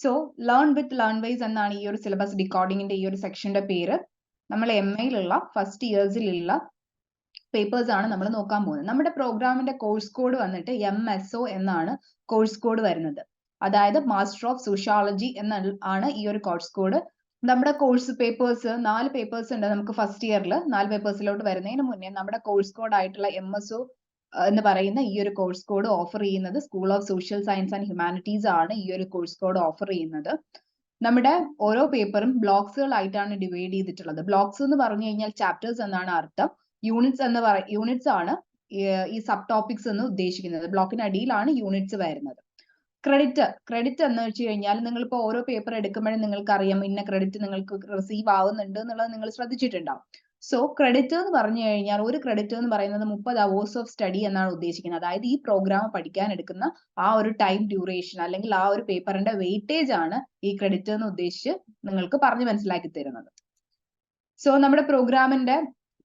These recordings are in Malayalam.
So learn with learn wise എന്നാണ് ഈ ഒരു സിലബസ് ഡിക്കോർഡിങ്ങിന്റെ ഈ ഒരു സെക്ഷന്റെ പേര്. നമ്മൾ എം എയിലുള്ള ഫസ്റ്റ് ഇയേഴ്സിലുള്ള പേപ്പേഴ്സ് ആണ് നമ്മൾ നോക്കാൻ പോകുന്നത്. നമ്മുടെ പ്രോഗ്രാമിന്റെ കോഴ്സ് കോഡ് വന്നിട്ട് എം എസ് ഒ എന്നാണ് കോഴ്സ് കോഡ് വരുന്നത്. അതായത് മാസ്റ്റർ ഓഫ് സോഷ്യോളജി എന്ന ആണ് ഈ ഒരു കോഴ്സ് കോഡ് നമ്മുടെ കോഴ്സ് പേപ്പേഴ്സ് നാല് പേപ്പേഴ്സ് ഉണ്ട് നമുക്ക് ഫസ്റ്റ് ഇയറിൽ നാല് പേപ്പേഴ്സിലോട്ട് വരുന്നതിന് മുന്നേ നമ്മുടെ കോഴ്സ് കോഡ് ആയിട്ടുള്ള എം എസ് ഒ എന്ന് പറയുന്ന ഈ ഒരു കോഴ്സ് കോഡ് ഓഫർ ചെയ്യുന്നത് school of social science and humanities ആണ് ഈ ഒരു കോഴ്സ് കോഡ് ഓഫർ ചെയ്യുന്നത്. നമ്മുടെ ഓരോ പേപ്പറും ബ്ലോക്സുകളായിട്ടാണ് ഡിവൈഡ് ചെയ്തിട്ടുള്ളത്. ബ്ലോക്സ് എന്ന് പറഞ്ഞു കഴിഞ്ഞാൽ ചാപ്റ്റേഴ്സ് എന്നാണ് അർത്ഥം. യൂണിറ്റ്സ് എന്ന് പറ യൂണിറ്റ്സ് ആണ് ഈ സബ് ടോപ്പിക്സ് എന്ന് ഉദ്ദേശിക്കുന്നത്. ബ്ലോക്കിന് അടിയിലാണ് യൂണിറ്റ്സ് വരുന്നത്. ക്രെഡിറ്റ് ക്രെഡിറ്റ് എന്ന് വെച്ച് കഴിഞ്ഞാൽ നിങ്ങൾ ഇപ്പോൾ ഓരോ പേപ്പർ എടുക്കുമ്പോഴും നിങ്ങൾക്ക് അറിയാം ഇന്ന ക്രെഡിറ്റ് നിങ്ങൾക്ക് റിസീവ് ആവുന്നുണ്ട് എന്നുള്ളത് നിങ്ങൾ ശ്രദ്ധിച്ചിട്ടുണ്ടാവും. സോ ക്രെഡിറ്റ് എന്ന് പറഞ്ഞു കഴിഞ്ഞാൽ ഒരു ക്രെഡിറ്റ് എന്ന് പറയുന്നത് മുപ്പത് അവേഴ്സ് ഓഫ് സ്റ്റഡി എന്നാണ് ഉദ്ദേശിക്കുന്നത്. അതായത് ഈ പ്രോഗ്രാം പഠിക്കാൻ എടുക്കുന്ന ആ ഒരു ടൈം ഡ്യൂറേഷൻ അല്ലെങ്കിൽ ആ ഒരു പേപ്പറിന്റെ വെയിറ്റേജ് ആണ് ഈ ക്രെഡിറ്റ് എന്ന് ഉദ്ദേശിച്ച് നിങ്ങൾക്ക് പറഞ്ഞു മനസ്സിലാക്കി തരുന്നത്. സോ നമ്മുടെ പ്രോഗ്രാമിന്റെ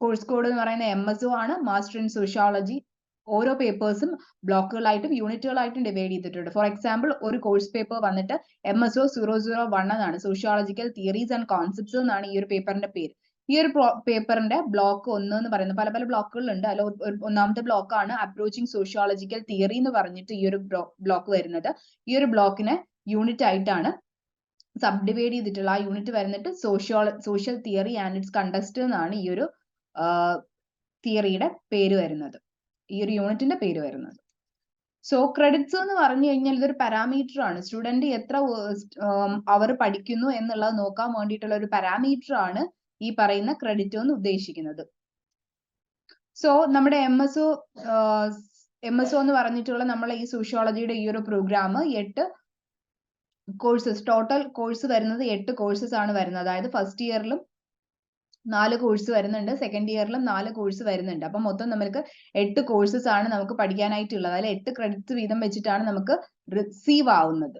കോഴ്സ് കോഡ് എന്ന് പറയുന്ന എം എസ് ഒ ആണ്. മാസ്റ്റർ ഇൻ സോഷ്യോളജി ഓരോ പേപ്പേഴ്സും ബ്ലോക്കുകളായിട്ടും യൂണിറ്റുകളായിട്ടും ഡിവൈഡ് ചെയ്തിട്ടുണ്ട്. ഫോർ എക്സാമ്പിൾ ഒരു കോഴ്സ് പേപ്പർ വന്നിട്ട് M S O zero zero one എന്നാണ്. സോഷ്യോളജിക്കൽ തിയറീസ് ആൻഡ് കോൺസെപ്റ്റ്സ് എന്നാണ് ഈ ഒരു പേപ്പറിന്റെ പേര്. ഈ ഒരു പേപ്പറിന്റെ ബ്ലോക്ക് ഒന്ന് എന്ന് പറയുന്നത് പല പല ബ്ലോക്കുകളുണ്ട് അതിൽ ഒന്നാമത്തെ ബ്ലോക്കാണ് അപ്രോച്ചിങ് സോഷ്യോളജിക്കൽ തിയറി എന്ന് പറഞ്ഞിട്ട് ഈ ഒരു ബ്ലോക്ക് വരുന്നത്. ഈ ഒരു ബ്ലോക്കിനെ യൂണിറ്റ് ആയിട്ടാണ് സബ് ഡിവൈഡ് ചെയ്തിട്ടുള്ള ആ unit വരുന്നിട്ട് socio social theory and its context എന്നാണ് ഈ ഒരു തിയറിയുടെ പേര് വരുന്നത്. ഈ ഒരു യൂണിറ്റിന്റെ പേര് വരുന്നത്. സോ ക്രെഡിറ്റ്സ് എന്ന് പറഞ്ഞു കഴിഞ്ഞാൽ ഇതൊരു പാരാമീറ്റർ ആണ്. സ്റ്റുഡന്റ് എത്ര അവർ പഠിക്കുന്നു എന്നുള്ളത് നോക്കാൻ വേണ്ടിയിട്ടുള്ള ഒരു പാരാമീറ്റർ ആണ് ഈ പറയുന്ന ക്രെഡിറ്റ് എന്ന് ഉദ്ദേശിക്കുന്നത്. സോ നമ്മുടെ M S O M S O എന്ന് പറഞ്ഞിട്ടുള്ള നമ്മളെ ഈ സോഷ്യോളജിയുടെ ഈ ഒരു പ്രോഗ്രാം എട്ട് കോഴ്സസ് ടോട്ടൽ കോഴ്സ് വരുന്നത് എട്ട് കോഴ്സസ് ആണ് വരുന്നത്. അതായത് ഫസ്റ്റ് ഇയറിലും നാല് കോഴ്സ് വരുന്നുണ്ട് സെക്കൻഡ് ഇയറിലും നാല് കോഴ്സ് വരുന്നുണ്ട്. അപ്പൊ മൊത്തം നമ്മൾക്ക് എട്ട് കോഴ്സസ് ആണ് നമുക്ക് പഠിക്കാനായിട്ടുള്ളത്. അതിൽ എട്ട് ക്രെഡിറ്റ്സ് വീതം വെച്ചിട്ടാണ് നമുക്ക് റിസീവ് ആവുന്നത്.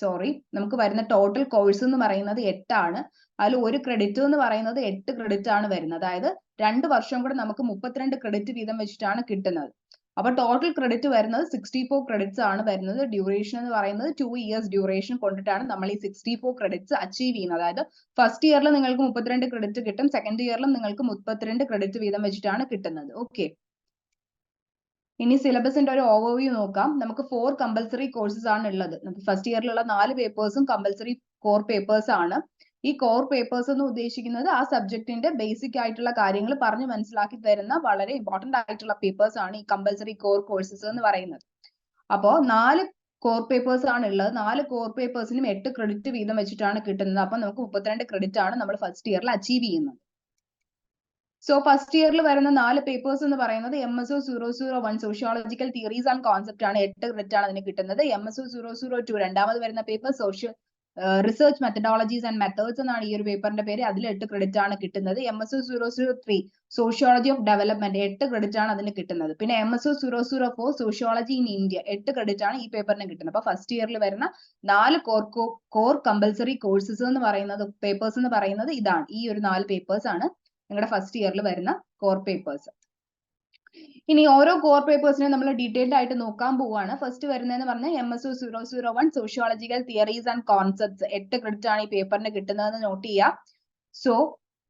സോറി നമുക്ക് വരുന്ന ടോട്ടൽ കോഴ്സ് എന്ന് പറയുന്നത് എട്ടാണ്. അതിൽ ഒരു ക്രെഡിറ്റ് എന്ന് പറയുന്നത് എട്ട് ക്രെഡിറ്റ് ആണ് വരുന്നത്. അതായത് രണ്ട് വർഷം കൂടെ നമുക്ക് മുപ്പത്തിരണ്ട് ക്രെഡിറ്റ് വീതം വെച്ചിട്ടാണ് കിട്ടുന്നത്. അപ്പൊ ടോട്ടൽ ക്രെഡിറ്റ് വരുന്നത് സിക്സ്റ്റി ഫോർ ക്രെഡിറ്റ്സ് ആണ് വരുന്നത്. ഡ്യൂറേഷൻ എന്ന് പറയുന്നത് ടു ഇയേഴ്സ് ഡ്യൂറേഷൻ കൊണ്ടിട്ടാണ് നമ്മൾ ഈ സിക്സ്റ്റി ഫോർ ക്രെഡിറ്റ്സ് അച്ചീവ് ചെയ്യുന്നത്. അതായത് ഫസ്റ്റ് ഇയറിൽ നിങ്ങൾക്ക് മുപ്പത്തിരണ്ട് ക്രെഡിറ്റ് കിട്ടും. സെക്കൻഡ് ഇയറിലും നിങ്ങൾക്ക് മുപ്പത്തിരണ്ട് ക്രെഡിറ്റ് വീതം വെച്ചിട്ടാണ് കിട്ടുന്നത്. ഓക്കെ ഇനി സിലബസിന്റെ ഒരു ഓവർവ്യൂ നോക്കാം. നമുക്ക് ഫോർ കമ്പൽസറി കോഴ്സസ് ആണ് ഉള്ളത് നമുക്ക് ഫസ്റ്റ് ഇയറിലുള്ള നാല് പേപ്പേഴ്സും കമ്പൽസറി കോർ പേപ്പേഴ്സ് ആണ്. ഈ കോർ പേപ്പേഴ്സ് എന്ന് ഉദ്ദേശിക്കുന്നത് ആ സബ്ജക്റ്റിന്റെ ബേസിക് ആയിട്ടുള്ള കാര്യങ്ങൾ പറഞ്ഞു മനസ്സിലാക്കി തരുന്ന വളരെ ഇമ്പോർട്ടന്റ് ആയിട്ടുള്ള പേപ്പേഴ്സ് ആണ് ഈ കമ്പൽസറി കോർ കോഴ്സസ് എന്ന് പറയുന്നത്. അപ്പോൾ നാല് കോർ പേപ്പേഴ്സ് ആണ് ഉള്ളത് നാല് കോർ പേപ്പേഴ്സിനും എട്ട് ക്രെഡിറ്റ് വീതം വെച്ചിട്ടാണ് കിട്ടുന്നത്. അപ്പൊ നമുക്ക് മുപ്പത്തിരണ്ട് ക്രെഡിറ്റ് ആണ് നമ്മൾ ഫസ്റ്റ് ഇയറിൽ അച്ചീവ് ചെയ്യുന്നത്. സോ ഫസ്റ്റ് ഇയറിൽ വരുന്ന നാല് പേപ്പേഴ്സ് എന്ന് പറയുന്നത് M S O zero zero one sociological theories and concept ആണ്. എട്ട് ക്രെഡിറ്റ് ആണ് അതിന് കിട്ടുന്നത്. M S O zero zero two രണ്ടാമത് വരുന്ന paper social research methodologies and methods എന്നാണ് ഈ ഒരു പേപ്പറിന്റെ പേര്. അതിൽ എട്ട് ക്രെഡിറ്റ് ആണ് കിട്ടുന്നത്. M S O zero zero three sociology of development എട്ട് ക്രെഡിറ്റ് ആണ് അതിന് കിട്ടുന്നത്. പിന്നെ M S O zero zero four sociology in India എട്ട് ക്രെഡിറ്റ് ആണ് ഈ പേപ്പറിന് കിട്ടുന്നത്. അപ്പൊ ഫസ്റ്റ് ഇയറിൽ വരുന്ന നാല് കോർ കോർ കമ്പൽസറി കോഴ്സസ് എന്ന് പറയുന്നത് പേപ്പേഴ്സ് എന്ന് പറയുന്നത് ഇതാണ്. ഈ ഒരു നാല് പേപ്പേഴ്സ് ആണ് നിങ്ങളുടെ ഫസ്റ്റ് ഇയറിൽ വരുന്ന കോർ പേപ്പേഴ്സ് ഇനി ഓരോ കോർ പേപ്പേഴ്സിനെ നമ്മൾ ഡീറ്റെയിൽഡ് ആയിട്ട് നോക്കാൻ പോവുകയാണ് ഫസ്റ്റ് വരുന്നതെന്ന് പറഞ്ഞാൽ M S zero zero one sociological theories and concepts എട്ട് ക്രെഡിറ്റ് ആണ് ഈ പേപ്പറിന് കിട്ടുന്നതെന്ന് നോട്ട് ചെയ്യുക സോ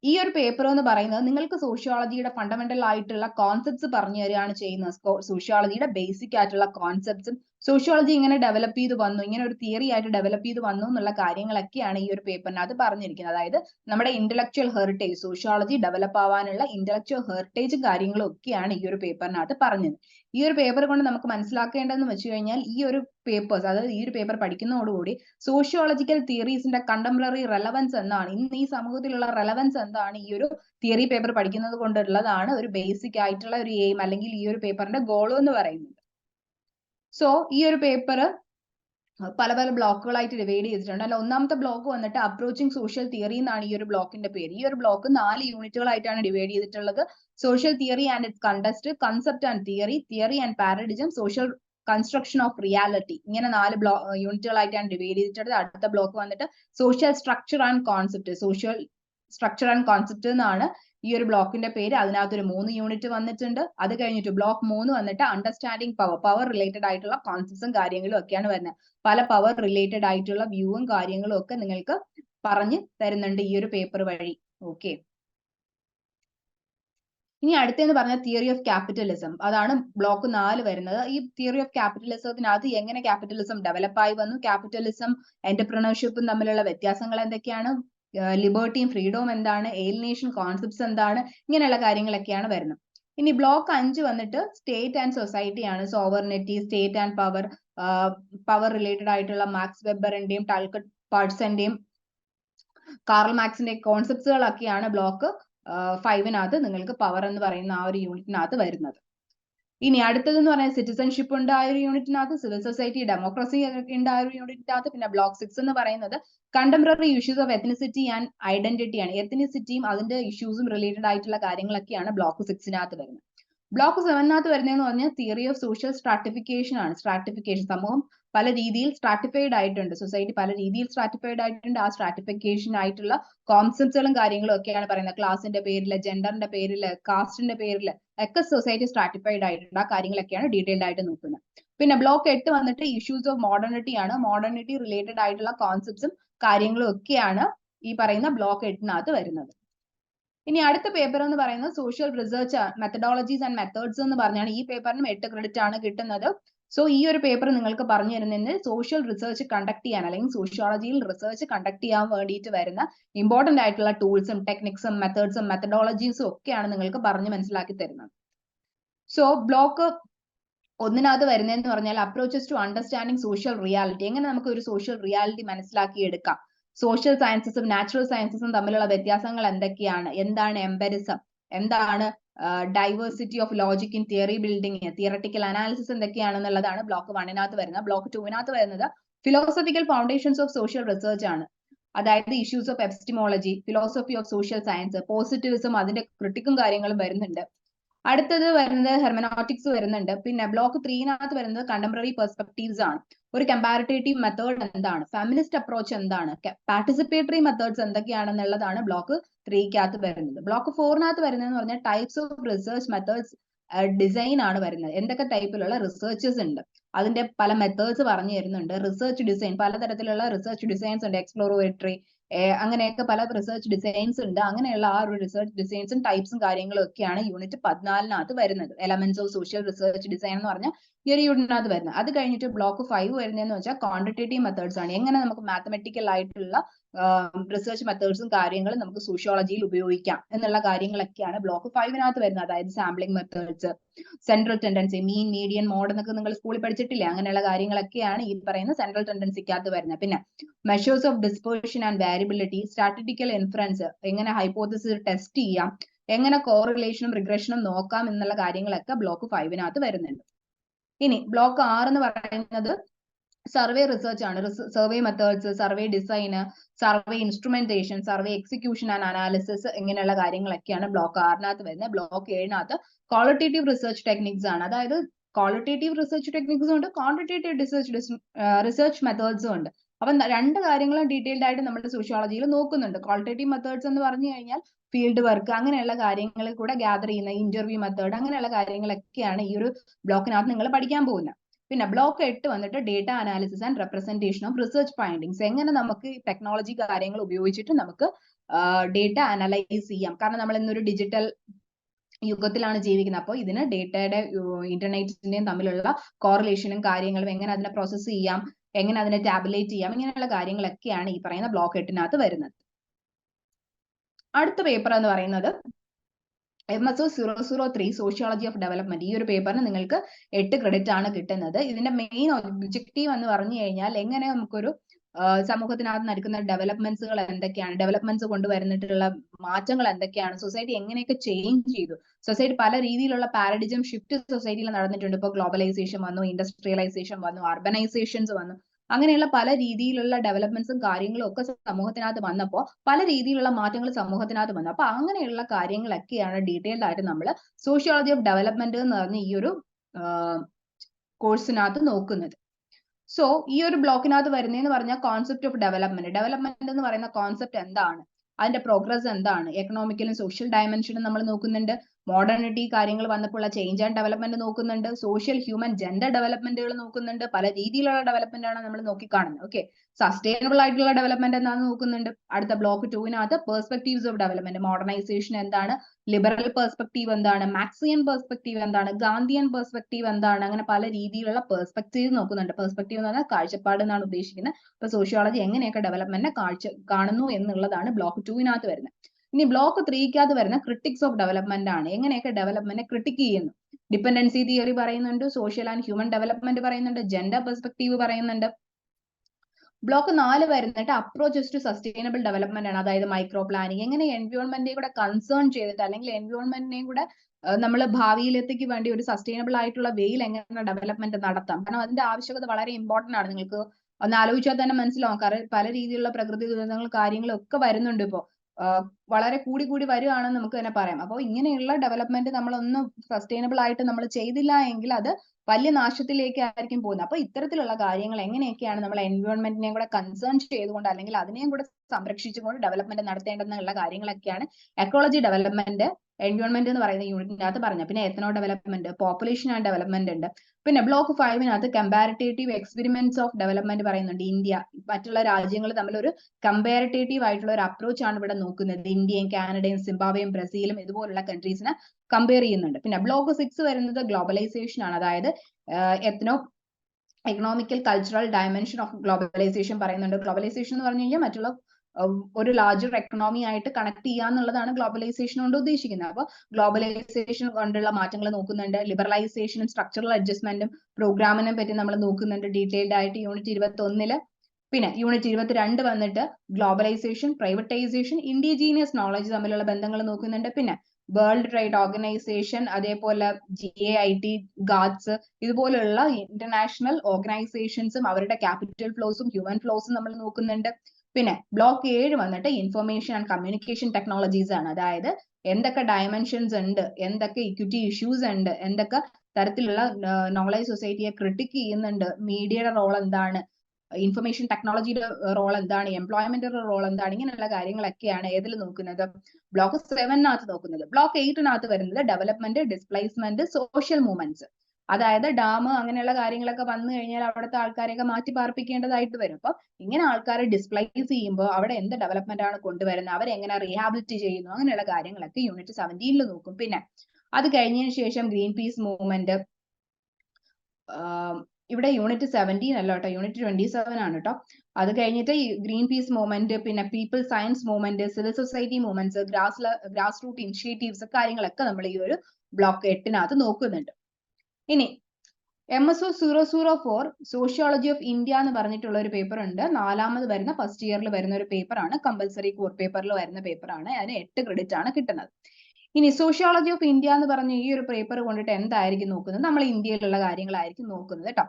ഈ ഒരു പേപ്പർ എന്ന് പറയുന്നത് നിങ്ങൾക്ക് സോഷ്യോളജിയുടെ ഫണ്ടമെന്റൽ ആയിട്ടുള്ള കോൺസെപ്റ്റ്സ് പറഞ്ഞു തരികയാണ് ചെയ്യുന്നത്. സോഷ്യോളജിയുടെ ബേസിക് ആയിട്ടുള്ള കോൺസെപ്റ്റ്സും സോഷ്യോളജി ഇങ്ങനെ ഡെവലപ്പ് ചെയ്ത് വന്നു. ഇങ്ങനെ ഒരു തിയറി ആയിട്ട് ഡെവലപ്പ് ചെയ്ത് വന്നു എന്നുള്ള കാര്യങ്ങളൊക്കെയാണ് ഈ ഒരു പേപ്പറിനകത്ത് പറഞ്ഞിരിക്കുന്നത്. അതായത് നമ്മുടെ ഇന്റലക്ച്വൽ ഹെറിറ്റേജ് സോഷ്യോളജി ഡെവലപ്പ് ആവാനുള്ള ഇന്റലക്ച്വൽ ഹെറിറ്റേജും കാര്യങ്ങളും ഒക്കെയാണ് ഈ ഒരു പേപ്പറിനകത്ത് പറഞ്ഞത്. ഈ ഒരു പേപ്പർ കൊണ്ട് നമുക്ക് മനസ്സിലാക്കേണ്ടതെന്ന് വെച്ച് കഴിഞ്ഞാൽ ഈ ഒരു പേപ്പേഴ്സ് അതായത് ഈ ഒരു പേപ്പർ പഠിക്കുന്നതോടുകൂടി സോഷ്യോളജിക്കൽ തിയറീസിന്റെ കണ്ടംപററി റെലവൻസ് എന്താണ്? ഇന്ന് ഈ സമൂഹത്തിലുള്ള റെലവൻസ് എന്താണ്? ഈ ഒരു തിയറി പേപ്പർ പഠിക്കുന്നത് കൊണ്ടുള്ളതാണ് ഒരു ബേസിക് ആയിട്ടുള്ള ഒരു എയിം അല്ലെങ്കിൽ ഈ ഒരു പേപ്പറിന്റെ ഗോൾ എന്ന് പറയുന്നത്. സോ ഈ ഒരു പേപ്പർ പല പല ബ്ലോക്കുകളായിട്ട് ഡിവൈഡ് ചെയ്തിട്ടുണ്ട്. അല്ല ഒന്നാമത്തെ ബ്ലോക്ക് വന്നിട്ട് അപ്രോച്ചിങ് സോഷ്യൽ തിയറി എന്നാണ് ഈ ഒരു ബ്ലോക്കിന്റെ പേര്. ഈ ഒരു ബ്ലോക്ക് നാല് യൂണിറ്റുകളായിട്ടാണ് ഡിവൈഡ് ചെയ്തിട്ടുള്ളത്. Social theory and its context concept and theory theory and paradigm social construction of reality ഇങ്ങനെ നാല് ബ്ലോ യൂണിറ്റുകളായിട്ടാണ് ഡിവൈഡ് ചെയ്തിട്ടുള്ളത്. അടുത്ത ബ്ലോക്ക് വന്നിട്ട് social structure and concept social structure and concept എന്നാണ് ഈ ഒരു ബ്ലോക്കിന്റെ പേര് അതിനകത്ത് ഒരു മൂന്ന് യൂണിറ്റ് വന്നിട്ടുണ്ട്. അത് കഴിഞ്ഞിട്ട് ബ്ലോക്ക് മൂന്ന് വന്നിട്ട് അണ്ടർസ്റ്റാൻഡിങ് പവർ പവർ റിലേറ്റഡ് ആയിട്ടുള്ള കോൺസെപ്റ്റ്സും കാര്യങ്ങളും ഒക്കെയാണ് വരുന്നത്. പല പവർ റിലേറ്റഡ് ആയിട്ടുള്ള വ്യൂവും കാര്യങ്ങളും ഒക്കെ നിങ്ങൾക്ക് പറഞ്ഞു തരുന്നുണ്ട് ഈ ഒരു പേപ്പർ വഴി. ഓക്കെ ഇനി അടുത്തെന്ന് പറഞ്ഞ തിയറി ഓഫ് ക്യാപിറ്റലിസം അതാണ് ബ്ലോക്ക് നാല് വരുന്നത്. ഈ തിയറി ഓഫ് ക്യാപിറ്റലിസത്തിനകത്ത് എങ്ങനെ ക്യാപിറ്റലിസം ഡെവലപ്പ് ആയി വന്നു? ക്യാപിറ്റലിസം എന്റർപ്രണർഷിപ്പും തമ്മിലുള്ള വ്യത്യാസങ്ങൾ എന്തൊക്കെയാണ്? ലിബർട്ടിയും ഫ്രീഡവും എന്താണ് ഏലിനേഷൻ കോൺസെപ്റ്റ്സ് എന്താണ് ഇങ്ങനെയുള്ള കാര്യങ്ങളൊക്കെയാണ് വരുന്നത്. ഇനി ബ്ലോക്ക് അഞ്ച് വന്നിട്ട് സ്റ്റേറ്റ് ആൻഡ് സൊസൈറ്റി ആണ്. Sovereignty state and power power related ആയിട്ടുള്ള മാക്സ് വെബറിന്റെയും ടാൽക്കട്ട് പാർട്സിന്റെയും കാർൽ മാക്സിന്റെ കോൺസെപ്റ്റുകളൊക്കെയാണ് ബ്ലോക്ക് ഫൈവിനകത്ത് നിങ്ങൾക്ക് പവർ എന്ന് പറയുന്ന ആ ഒരു യൂണിറ്റിനകത്ത് വരുന്നത്. ഇനി അടുത്തത് എന്ന് പറയുന്നത് സിറ്റിസൺഷിപ്പ് ഉണ്ട് ആ ഒരു യൂണിറ്റിനകത്ത് സിവിൽ സൊസൈറ്റി ഡെമോക്രസി ഉണ്ട് ആ ഒരു യൂണിറ്റിനകത്ത് പിന്നെ ബ്ലോക്ക് സിക്സ് എന്ന് പറയുന്നത് contemporary issues of ethnicity and identity ആണ്. എത്തനിസിറ്റിയും അതിന്റെ ഇഷ്യൂസും റിലേറ്റഡ് ആയിട്ടുള്ള കാര്യങ്ങളൊക്കെയാണ് ബ്ലോക്ക് സിക്സിനകത്ത് വരുന്നത്. ബ്ലോക്ക് സെവനകത്ത് വരുന്നതെന്ന് പറഞ്ഞാൽ തിയറി ഓഫ് സോഷ്യൽ സ്ട്രാറ്റിഫിക്കേഷൻ ആണ്. സ്ട്രാറ്റിഫിക്കേഷൻ സമൂഹം പല രീതിയിൽ സ്ട്രാറ്റിഫൈഡ് ആയിട്ടുണ്ട്. സൊസൈറ്റി പല രീതിയിൽ സ്ട്രാറ്റിഫൈഡ് ആയിട്ടുണ്ട്. ആ സ്ട്രാറ്റിഫിക്കേഷൻ ആയിട്ടുള്ള കോൺസെപ്റ്റുകളും കാര്യങ്ങളും ഒക്കെയാണ് പറയുന്നത്. ക്ലാസിന്റെ പേരിൽ ജെൻഡറിന്റെ പേരിൽ കാസ്റ്റിന്റെ പേരിൽ ഒക്കെ സൊസൈറ്റി സ്ട്രാറ്റിഫൈഡ് ആയിട്ടുണ്ട്. ആ കാര്യങ്ങളൊക്കെയാണ് ഡീറ്റെയിൽഡ് ആയിട്ട് നോക്കുന്നത്. പിന്നെ ബ്ലോക്ക് എട്ട് വന്നിട്ട് ഇഷ്യൂസ് ഓഫ് മോഡേണിറ്റി ആണ്. മോഡേണിറ്റി റിലേറ്റഡ് ആയിട്ടുള്ള കോൺസെപ്റ്റ്സും കാര്യങ്ങളും ഒക്കെയാണ് ഈ പറയുന്ന ബ്ലോക്ക് എട്ടിനകത്ത് വരുന്നത്. ഇനി അടുത്ത പേപ്പർ എന്ന് പറയുന്നത് social research methodologies and methods എന്ന് പറഞ്ഞാണ് ഈ പേപ്പറിനും എട്ട് ക്രെഡിറ്റ് ആണ് കിട്ടുന്നത്. സോ ഈ ഒരു പേപ്പർ നിങ്ങൾക്ക് പറഞ്ഞു തരുന്നതിന് സോഷ്യൽ റിസർച്ച് കണ്ടക്ട് ചെയ്യാൻ അല്ലെങ്കിൽ സോഷ്യോളജിയിൽ റിസർച്ച് കണ്ടക്ട് ചെയ്യാൻ വേണ്ടിയിട്ട് വരുന്ന ഇമ്പോർട്ടന്റ് ആയിട്ടുള്ള ടൂൾസും ടെക്നിക്സും മെത്തേഡ്സും മെത്തഡോളജീസും ഒക്കെയാണ് നിങ്ങൾക്ക് പറഞ്ഞു മനസ്സിലാക്കി തരുന്നത്. സോ ബ്ലോക്ക് ഒന്നിനകത്ത് വരുന്നതെന്ന് പറഞ്ഞാൽ approaches to understanding social reality എങ്ങനെ നമുക്ക് ഒരു സോഷ്യൽ റിയാലിറ്റി മനസ്സിലാക്കി എടുക്കാം സോഷ്യൽ സയൻസസും നാച്ചുറൽ സയൻസസും തമ്മിലുള്ള വ്യത്യാസങ്ങൾ എന്തൊക്കെയാണ്? എന്താണ് എംപെരിസം എന്താണ് diversity of logic in theory building theoretical analysis എന്തൊക്കെയാണെന്നുള്ളതാണ് block വണ്ണിനകത്ത് വരുന്നത്. ബ്ലോക്ക് ടൂവിനകത്ത് വരുന്നത് philosophical foundations of social research ആണ്. അതായത് issues of epistemology philosophy of social science positivism അതിന്റെ ക്രിട്ടിക്കും കാര്യങ്ങളും വരുന്നുണ്ട്. അടുത്തത് വരുന്നത് ഹെർമനോട്ടിക്സ് വരുന്നുണ്ട്. പിന്നെ ബ്ലോക്ക് ത്രീനകത്ത് വരുന്നത് കണ്ടംപററി പെർസ്പെക്ടീവ്സ് ആണ്. ഒരു കമ്പാരിറ്റേറ്റീവ് മെത്തേഡ് എന്താണ്? ഫെമിനിസ്റ്റ് അപ്രോച്ച് എന്താണ്? പാർട്ടിസിപ്പേറ്ററി മെത്തേഡ്സ് എന്തൊക്കെയാണെന്നുള്ളതാണ് ബ്ലോക്ക് ത്രീക്കകത്ത് വരുന്നത്. ബ്ലോക്ക് ഫോറിനകത്ത് വരുന്നതെന്ന് പറഞ്ഞാൽ types of research methods design ആണ് വരുന്നത്. എന്തൊക്കെ ടൈപ്പിലുള്ള റിസർച്ചസ് ഉണ്ട്? അതിന്റെ പല മെത്തേഡ്സ് പറഞ്ഞു തരുന്നുണ്ട്. റിസർച്ച് ഡിസൈൻ പലതരത്തിലുള്ള റിസർച്ച് ഡിസൈൻസ് ഉണ്ട്. എക്സ്പ്ലോറേറ്ററി അങ്ങനെയൊക്കെ പല റിസർച്ച് ഡിസൈൻസ് ഉണ്ട്. അങ്ങനെയുള്ള ആ ഒരു റിസർച്ച് ഡിസൈൻസും ടൈപ്സും കാര്യങ്ങളും ഒക്കെയാണ് യൂണിറ്റ് പതിനാലിനകത്ത് വരുന്നത്. Elements of social research design എന്ന് പറഞ്ഞാൽ ഈ ഒരു യൂണിറ്റിനകത്ത് വരുന്നത്. അത് കഴിഞ്ഞിട്ട് ബ്ലോക്ക് ഫൈവ് വരുന്നതെന്ന് വെച്ചാൽ ക്വാണ്ടിറ്റേറ്റീവ് മെത്തേഡ്സ് ആണ്. എങ്ങനെ നമുക്ക് മാത്തമെറ്റിക്കൽ ആയിട്ടുള്ള റിസർച്ച് മെത്തേഡ്സും കാര്യങ്ങളും നമുക്ക് സോഷ്യോളജിയിൽ ഉപയോഗിക്കാം എന്നുള്ള കാര്യങ്ങളൊക്കെയാണ് ബ്ലോക്ക് ഫൈവിനകത്ത് വരുന്നത്. അതായത് sampling methods central tendency mean median mode എന്നൊക്കെ നിങ്ങൾ സ്കൂളിൽ പഠിച്ചിട്ടില്ലേ? അങ്ങനെയുള്ള കാര്യങ്ങളൊക്കെയാണ് ഈ പറയുന്ന സെൻട്രൽ ടെൻഡൻസിക്കകത്ത് വരുന്നത്. പിന്നെ measures of dispersion and variability strategical inference എങ്ങനെ ഹൈപ്പോത്തിസിസ് ടെസ്റ്റ് ചെയ്യാം എങ്ങനെ കോറിലേഷനും റിഗ്രഷനും നോക്കാം എന്നുള്ള കാര്യങ്ങളൊക്കെ ബ്ലോക്ക് ഫൈവിനകത്ത് വരുന്നുണ്ട്. ഇനി ബ്ലോക്ക് ആറ് എന്ന് പറയുന്നത് സർവേ റിസർച്ച് ആണ്. Survey methods survey design survey instrumentation survey execution and analysis ഇങ്ങനെയുള്ള കാര്യങ്ങളൊക്കെയാണ് ബ്ലോക്ക് ആറിനകത്ത് വരുന്നത്. ബ്ലോക്ക് ഏഴിനകത്ത് ക്വാളിറ്റേറ്റീവ് റിസർച്ച് ടെക്നിക്സ് ആണ്. അതായത് ക്വാളിറ്റേറ്റീവ് റിസർച്ച് ടെക്നിക്സും ഉണ്ട് ക്വാണ്ടിറ്റേറ്റീവ് റിസർച്ച് റിസർച്ച് മെത്തേഡ്സും ഉണ്ട്. അപ്പൊ രണ്ട് കാര്യങ്ങളും ഡീറ്റെയിൽഡ് ആയിട്ട് നമ്മുടെ സോഷ്യോളജിയിൽ നോക്കുന്നുണ്ട്. ക്വാളിറ്റേറ്റീവ് മെത്തേഡ്സ് എന്ന് പറഞ്ഞു കഴിഞ്ഞാൽ ഫീൽഡ് വർക്ക് അങ്ങനെയുള്ള കാര്യങ്ങളിൽ കൂടെ ഗ്യാദർ ചെയ്യുന്ന ഇന്റർവ്യൂ മെത്തേഡ് അങ്ങനെയുള്ള കാര്യങ്ങളൊക്കെയാണ് ഈ ഒരു ബ്ലോക്കിനകത്ത് നിങ്ങൾ പഠിക്കാൻ പോകുന്നത്. പിന്നെ ബ്ലോക്ക് എട്ട് വന്നിട്ട് data analysis and representation of research findings എങ്ങനെ നമുക്ക് ടെക്നോളജി കാര്യങ്ങൾ ഉപയോഗിച്ചിട്ട് നമുക്ക് ഡേറ്റ അനലൈസ് ചെയ്യാം? കാരണം നമ്മൾ ഇന്നൊരു ഡിജിറ്റൽ യുഗത്തിലാണ് ജീവിക്കുന്നത്. അപ്പോൾ ഇതിന് ഡേറ്റയുടെ ഇന്റർനെറ്റിന്റെയും തമ്മിലുള്ള കോറിലേഷനും കാര്യങ്ങളും എങ്ങനെ അതിനെ പ്രോസസ്സ് ചെയ്യാം? എങ്ങനെ അതിനെ ടാബുലേറ്റ് ചെയ്യാം? ഇങ്ങനെയുള്ള കാര്യങ്ങളൊക്കെയാണ് ഈ പറയുന്ന ബ്ലോക്ക് എട്ടിനകത്ത് വരുന്നത്. അടുത്ത പേപ്പർ എന്ന് പറയുന്നത് M S O zero zero three sociology of development ഈ ഒരു പേപ്പറിന് നിങ്ങൾക്ക് എട്ട് ക്രെഡിറ്റ് ആണ് കിട്ടുന്നത്. ഇതിന്റെ മെയിൻ ഒബ്ജക്റ്റീവ് എന്ന് പറഞ്ഞു കഴിഞ്ഞാൽ എങ്ങനെ നമുക്കൊരു സമൂഹത്തിനകത്ത് നടക്കുന്ന ഡെവലപ്മെന്റ്സുകൾ എന്തൊക്കെയാണ്? ഡെവലപ്മെന്റ്സ് കൊണ്ടുവരുന്നിട്ടുള്ള മാറ്റങ്ങൾ എന്തൊക്കെയാണ്? സൊസൈറ്റി എങ്ങനെയൊക്കെ ചേഞ്ച് ചെയ്തു? സൊസൈറ്റി പല രീതിയിലുള്ള പാരഡിജം ഷിഫ്റ്റ് സൊസൈറ്റിയിൽ നടന്നിട്ടുണ്ട്. ഇപ്പോൾ ഗ്ലോബലൈസേഷൻ വന്നു ഇൻഡസ്ട്രിയലൈസേഷൻ വന്നു അർബനൈസേഷൻസ് വന്നു. അങ്ങനെയുള്ള പല രീതിയിലുള്ള ഡെവലപ്മെന്റ്സും കാര്യങ്ങളും ഒക്കെ സമൂഹത്തിനകത്ത് വന്നപ്പോൾ പല രീതിയിലുള്ള മാറ്റങ്ങൾ സമൂഹത്തിനകത്ത് വന്നു. അപ്പൊ അങ്ങനെയുള്ള കാര്യങ്ങളൊക്കെയാണ് ഡീറ്റെയിൽഡ് ആയിട്ട് നമ്മൾ സോഷ്യോളജി ഓഫ് ഡെവലപ്മെന്റ് എന്ന് പറഞ്ഞ ഈ ഒരു കോഴ്സിനകത്ത് നോക്കുന്നത്. സോ ഈ ഒരു ബ്ലോക്കിനകത്ത് വരുന്നതെന്ന് പറഞ്ഞാൽ കോൺസെപ്റ്റ് ഓഫ് ഡെവലപ്മെന്റ് ഡെവലപ്മെന്റ് എന്ന് പറയുന്ന കോൺസെപ്റ്റ് എന്താണ്? അതിന്റെ പ്രോഗ്രസ് എന്താണ്? എക്കണോമിക്കലും സോഷ്യൽ ഡയമെൻഷനും നമ്മൾ നോക്കുന്നുണ്ട്. മോഡേണിറ്റി കാര്യങ്ങൾ വന്നപ്പോൾ ചേഞ്ച് ആൻഡ് ഡെവലപ്മെന്റ് നോക്കുന്നുണ്ട്. സോഷ്യൽ ഹ്യൂമൻ ജെൻഡർ ഡെവലപ്മെന്റുകൾ നോക്കുന്നുണ്ട്. പല രീതിയിലുള്ള ഡെവലപ്മെന്റ് ആണ് നമ്മൾ നോക്കിക്കാണുന്നത്. ഓക്കെ സസ്റ്റൈനബിൾ ആയിട്ടുള്ള ഡെവലപ്മെന്റ് എന്താണെന്ന് നോക്കുന്നുണ്ട്. അടുത്ത ബ്ലോക്ക് ടൂവിനകത്ത് പെർസ്പെക്ടീവ്സ് ഓഫ് ഡെവലപ്മെന്റ് മോഡേണൈസേഷൻ എന്താണ്? ലിബറൽ പെർസ്പെക്ടീവ് എന്താണ്? മാക്സിയൻ പെർസ്പെക്ടീവ് എന്താണ്? ഗാന്ധിയൻ പെർസ്പെക്ടീവ് എന്താണ്? അങ്ങനെ പല രീതിയിലുള്ള പെർസ്പെക്ടീവ് നോക്കുന്നുണ്ട്. പെർസ്പെക്ടീവ് എന്ന് പറഞ്ഞാൽ കാഴ്ചപ്പാട് എന്നാണ് ഉദ്ദേശിക്കുന്നത്. അപ്പൊ സോഷ്യോളജി എങ്ങനെയൊക്കെ ഡെവലപ്മെന്റിനെ കാഴ്ച കാണുന്നു എന്നുള്ളതാണ് ബ്ലോക്ക് ടൂവിനകത്ത് വരുന്നത്. ഇനി ബ്ലോക്ക് ത്രീക്കകത്ത് വരുന്ന ക്രിട്ടിക്സ് ഓഫ് ഡെവലപ്മെന്റ് ആണ്. എങ്ങനെയൊക്കെ ഡെവലപ്മെന്റിനെ ക്രിട്ടിക് ചെയ്യുന്നു? ഡിപ്പെൻഡൻസി തിയറി പറയുന്നുണ്ട് സോഷ്യൽ ആൻഡ് ഹ്യൂമൻ ഡെവലപ്മെന്റ് പറയുന്നുണ്ട് ജെൻഡർ പെർസ്പെക്ടീവ് പറയുന്നുണ്ട്. ബ്ലോക്ക് നാല് വരുന്നിട്ട് അപ്രോച്ചസ് ടു സസ്റ്റൈനബിൾ ഡെവലപ്മെന്റ് ആണ്. അതായത് മൈക്രോ പ്ലാനിങ് എങ്ങനെ എൻവയോൺമെന്റിനെ കൂടെ കൺസേൺ ചെയ്തിട്ട് അല്ലെങ്കിൽ എൻവയോൺമെന്റിനെയും കൂടെ നമ്മൾ ഭാവിയിലത്തേക്ക് വേണ്ടി ഒരു സസ്റ്റൈനബിൾ ആയിട്ടുള്ള വേയിൽ എങ്ങനെ ഡെവലപ്മെന്റ് നടത്താം? കാരണം അതിന്റെ ആവശ്യകത വളരെ ഇമ്പോർട്ടന്റ് ആണ്. നിങ്ങൾക്ക് ഒന്ന് ആലോചിച്ചാൽ തന്നെ മനസ്സിലാവും. കാരണം പല രീതിയിലുള്ള പ്രകൃതി ദുരന്തങ്ങൾ കാര്യങ്ങളും ഒക്കെ വരുന്നുണ്ട് ഇപ്പോ. വളരെ കൂടി കൂടി വരികയാണെന്ന് നമുക്ക് തന്നെ പറയാം. അപ്പോൾ ഇങ്ങനെയുള്ള ഡെവലപ്മെന്റ് നമ്മളൊന്ന് സസ്റ്റൈനബിൾ ആയിട്ട് നമ്മൾ ചെയ്തില്ല എങ്കിൽ അത് വലിയ നാശത്തിലേക്ക് ആയിരിക്കും പോകുന്നത്. അപ്പൊ ഇത്തരത്തിലുള്ള കാര്യങ്ങൾ എങ്ങനെയൊക്കെയാണ് നമ്മൾ എൻവയോൺമെന്റിനെയും കൂടെ കൺസേൺ ചെയ്തുകൊണ്ട് അല്ലെങ്കിൽ അതിനെയും കൂടെ സംരക്ഷിച്ചുകൊണ്ട് ഡെവലപ്മെന്റ് നടത്തേണ്ടതെന്നുള്ള കാര്യങ്ങളൊക്കെയാണ് എക്കോളജി ഡെവലപ്മെന്റ് എൻവയോൺമെന്റ് എന്ന് പറയുന്ന യൂണിറ്റിനകത്ത് പറഞ്ഞത്. പിന്നെ ethno development population and development ഉണ്ട്. പിന്നെ ബ്ലോക്ക് ഫൈവിനകത്ത് കമ്പാരിറ്റേറ്റീവ് എക്സ്പെരിമെന്റ്സ് ഓഫ് ഡെവലപ്മെന്റ് പറയുന്നുണ്ട് ഇന്ത്യ. മറ്റുള്ള രാജ്യങ്ങൾ തമ്മിൽ ഒരു കമ്പാരിറ്റേറ്റീവ് ആയിട്ടുള്ള ഒരു അപ്രോച്ച് ആണ് ഇവിടെ നോക്കുന്നത്. ഇന്ത്യയും കാനഡയും സിംബാബ്വേയും ബ്രസീലും ഇതുപോലുള്ള കൺട്രീസിനെ കമ്പയർ ചെയ്യുന്നുണ്ട്. പിന്നെ ബ്ലോക്ക് സിക്സ് വരുന്നത് ഗ്ലോബലൈസേഷൻ ആണ്. അതായത് ethno economical cultural dimension of globalisation പറയുന്നുണ്ട്. ഗ്ലോബലൈസേഷൻ എന്ന് പറഞ്ഞു കഴിഞ്ഞാൽ മറ്റുള്ള ഒരു ലാർജർ എക്കണോമി ആയിട്ട് കണക്ട് ചെയ്യുക എന്നുള്ളതാണ് ഗ്ലോബലൈസേഷൻ കൊണ്ട് ഉദ്ദേശിക്കുന്നത്. അപ്പോൾ ഗ്ലോബലൈസേഷൻ കൊണ്ടുള്ള മാറ്റങ്ങൾ നോക്കുന്നുണ്ട്. ലിബറലൈസേഷനും സ്ട്രക്ചറൽ അഡ്ജസ്റ്റ്മെന്റും പ്രോഗ്രാമിനെ പറ്റി നമ്മൾ നോക്കുന്നുണ്ട് ഡീറ്റെയിൽഡ് ആയിട്ട് യൂണിറ്റ് ഇരുപത്തി ഒന്നിൽ പിന്നെ യൂണിറ്റ് ഇരുപത്തിരണ്ട് വന്നിട്ട് ഗ്ലോബലൈസേഷൻ പ്രൈവറ്റൈസേഷൻ ഇൻഡിജീനിയസ് നോളജ് തമ്മിലുള്ള ബന്ധങ്ങൾ നോക്കുന്നുണ്ട്. പിന്നെ വേൾഡ് ട്രേഡ് ഓർഗനൈസേഷൻ അതേപോലെ G A I T GATS ഇതുപോലുള്ള ഇന്റർനാഷണൽ ഓർഗനൈസേഷൻസും അവരുടെ ക്യാപിറ്റൽ ഫ്ലോസും ഹ്യൂമൻ ഫ്ലോസും നമ്മൾ നോക്കുന്നുണ്ട്. പിന്നെ ബ്ലോക്ക് ഏഴ് വന്നിട്ട് ഇൻഫർമേഷൻ ആൻഡ് കമ്മ്യൂണിക്കേഷൻ ടെക്നോളജീസ് ആണ്. അതായത് എന്തൊക്കെ ഡയമെൻഷൻസ് ഉണ്ട് എന്തൊക്കെ ഇക്വിറ്റി ഇഷ്യൂസ് ഉണ്ട് എന്തൊക്കെ തരത്തിലുള്ള നോളജ് സൊസൈറ്റിയെ ക്രിട്ടിക് ചെയ്യുന്നുണ്ട് മീഡിയയുടെ റോൾ എന്താണ് ഇൻഫർമേഷൻ ടെക്നോളജിയുടെ റോൾ എന്താണ് എംപ്ലോയ്മെന്റിന്റെ റോൾ എന്താണ് ഇങ്ങനെയുള്ള കാര്യങ്ങളൊക്കെയാണ് ഏതിൽ നോക്കുന്നത്? ബ്ലോക്ക് സെവനകത്ത് നോക്കുന്നത്. ബ്ലോക്ക് എയ്റ്റിനകത്ത് വരുന്നത് ഡെവലപ്മെന്റ് ഡിസ്പ്ലേസ്മെന്റ് സോഷ്യൽ മൂവ്മെന്റ്സ് അതായത് ഡാം അങ്ങനെയുള്ള കാര്യങ്ങളൊക്കെ വന്നു കഴിഞ്ഞാൽ അവിടുത്തെ ആൾക്കാരെയൊക്കെ മാറ്റി പാർപ്പിക്കേണ്ടതായിട്ട് വരും. അപ്പൊ ഇങ്ങനെ ആൾക്കാരെ ഡിസ്പ്ലേസ് ചെയ്യുമ്പോൾ അവിടെ എന്ത് ഡെവലപ്മെന്റ് ആണ് കൊണ്ടുവരുന്നത്? അവരെങ്ങനെ റീഹാബിലിറ്റ് ചെയ്യുന്നു? അങ്ങനെയുള്ള കാര്യങ്ങളൊക്കെ യൂണിറ്റ് സെവന്റീനിൽ നോക്കും. പിന്നെ അത് കഴിഞ്ഞതിന് ശേഷം ഗ്രീൻ പീസ് മൂവ്മെന്റ് ഇവിടെ യൂണിറ്റ് സെവന്റീൻ അല്ല കേട്ടോ യൂണിറ്റ് ട്വന്റി സെവൻ ആണ് കേട്ടോ. അത് കഴിഞ്ഞിട്ട് ഗ്രീൻ പീസ് മൂവ്മെന്റ് പിന്നെ people science movement civil society movements grass grass root initiatives കാര്യങ്ങളൊക്കെ നമ്മൾ ഈ ഒരു ബ്ലോക്ക് എട്ടിനകത്ത് നോക്കുന്നുണ്ട്. ഇനി M S O zero zero four sociology of India എന്ന് പറഞ്ഞിട്ടുള്ള ഒരു പേപ്പർ ഉണ്ട്. നാലാമത് വരുന്ന ഫസ്റ്റ് ഇയറിൽ വരുന്ന ഒരു പേപ്പർ ആണ്. കമ്പൽസറി കോർ പേപ്പറിൽ വരുന്ന പേപ്പർ ആണ്. അതിന് എട്ട് ക്രെഡിറ്റ് ആണ് കിട്ടുന്നത്. ഇനി സോഷ്യോളജി ഓഫ് ഇന്ത്യ എന്ന് പറഞ്ഞ ഈ ഒരു പേപ്പർ കൊണ്ടിട്ട് എന്തായിരിക്കും നോക്കുന്നത്? നമ്മൾ ഇന്ത്യയിലുള്ള കാര്യങ്ങളായിരിക്കും നോക്കുന്നത് കേട്ടോ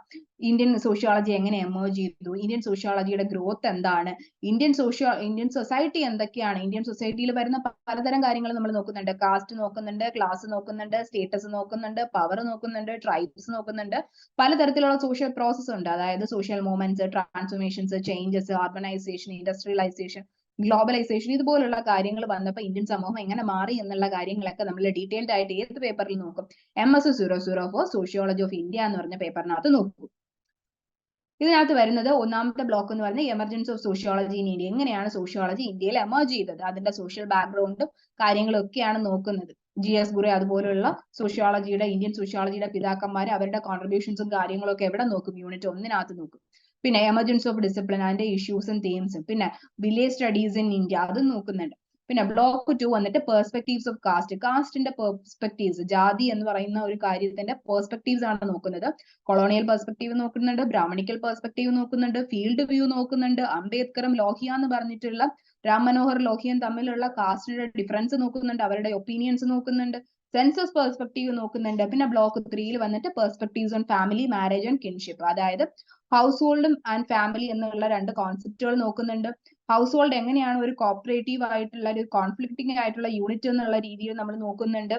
ഇന്ത്യൻ സോഷ്യോളജി എങ്ങനെ എമേർജ് ചെയ്തു? ഇന്ത്യൻ സോഷ്യോളജിയുടെ ഗ്രോത്ത് എന്താണ്? ഇന്ത്യൻ സോഷ്യോ ഇന്ത്യൻ സൊസൈറ്റി എന്തൊക്കെയാണ്? ഇന്ത്യൻ സൊസൈറ്റിയിൽ വരുന്ന പലതരം കാര്യങ്ങൾ നമ്മൾ നോക്കുന്നുണ്ട്. കാസ്റ്റ് നോക്കുന്നുണ്ട് ക്ലാസ് നോക്കുന്നുണ്ട് സ്റ്റേറ്റസ് നോക്കുന്നുണ്ട് പവർ നോക്കുന്നുണ്ട് ട്രൈബ്സ് നോക്കുന്നുണ്ട്. പലതരത്തിലുള്ള സോഷ്യൽ പ്രോസസ്സ് ഉണ്ട്. അതായത് social movements transformations changes organisation industrialisation globalisation ഇതുപോലുള്ള കാര്യങ്ങൾ വന്നപ്പോൾ ഇന്ത്യൻ സമൂഹം എങ്ങനെ മാറി എന്നുള്ള കാര്യങ്ങളൊക്കെ നമ്മൾ ഡീറ്റെയിൽഡ് ആയിട്ട് ഏത് പേപ്പറിൽ നോക്കും? M S zero zero four sociology of India എന്ന് പറഞ്ഞ പേപ്പറിനകത്ത് നോക്കും. ഇതിനകത്ത് വരുന്നത് ഒന്നാമത്തെ ബ്ലോക്ക് എന്ന് പറയുന്നത് emergence of sociology in India എങ്ങനെയാണ് സോഷ്യോളജി ഇന്ത്യയിൽ എമർജ് ചെയ്തത്? അതിന്റെ സോഷ്യൽ ബാക്ക്ഗ്രൗണ്ടും കാര്യങ്ങളും ഒക്കെയാണ് നോക്കുന്നത്. ജി എസ് ഗുറെ അതുപോലുള്ള സോഷ്യോളജിയുടെ ഇന്ത്യൻ സോഷ്യോളജിയുടെ പിതാക്കന്മാർ അവരുടെ കോൺട്രിബ്യൂഷൻസും കാര്യങ്ങളൊക്കെ എവിടെ നോക്കും? യൂണിറ്റ് ഒന്നിനകത്ത് നോക്കും. പിന്നെ എമർജൻസ് ഓഫ് ഡിസിപ്ലിൻ അതിന്റെ ഇഷ്യൂസും തീംസും പിന്നെ വില്ലേജ് സ്റ്റഡീസ് ഇൻ ഇന്ത്യ അതും നോക്കുന്നുണ്ട്. പിന്നെ ബ്ലോക്ക് ടു വന്നിട്ട് പെർസ്പെക്ടീവ്സ് ഓഫ് കാസ്റ്റ് കാസ്റ്റിന്റെ പെർസ്പെക്ടീവ്സ് ജാതി എന്ന് പറയുന്ന ഒരു കാര്യത്തിന്റെ പെർസ്പെക്ടീവ്സ് ആണ് നോക്കുന്നത്. കൊളോണിയൽ പെർസ്പെക്ടീവ് നോക്കുന്നുണ്ട് ബ്രാഹ്മണിക്കൽ പെർസ്പെക്ടീവ് നോക്കുന്നുണ്ട് ഫീൽഡ് വ്യൂ നോക്കുന്നുണ്ട് അംബേദ്കറും ലോഹിയ എന്ന് പറഞ്ഞിട്ടുള്ള രാം മനോഹർ ലോഹിയും തമ്മിലുള്ള കാസ്റ്റിന്റെ ഡിഫറൻസ് നോക്കുന്നുണ്ട് അവരുടെ ഒപ്പീനിയൻസ് നോക്കുന്നുണ്ട് സെൻസസ് പെർസ്പെക്ടീവ് നോക്കുന്നുണ്ട്. പിന്നെ ബ്ലോക്ക് ത്രീയിൽ വന്നിട്ട് perspectives on family marriage and kinship അതായത് ഹൗസ് ഹോൾഡും ആൻഡ് ഫാമിലി എന്നുള്ള രണ്ട് കോൺസെപ്റ്റുകൾ നോക്കുന്നുണ്ട്. ഹൗസ് ഹോൾഡ് എങ്ങനെയാണ് ഒരു കോപ്പറേറ്റീവ് ആയിട്ടുള്ള ഒരു കോൺഫ്ലിക്റ്റിംഗ് ആയിട്ടുള്ള യൂണിറ്റ് എന്നുള്ള രീതിയിൽ നമ്മൾ നോക്കുന്നുണ്ട്.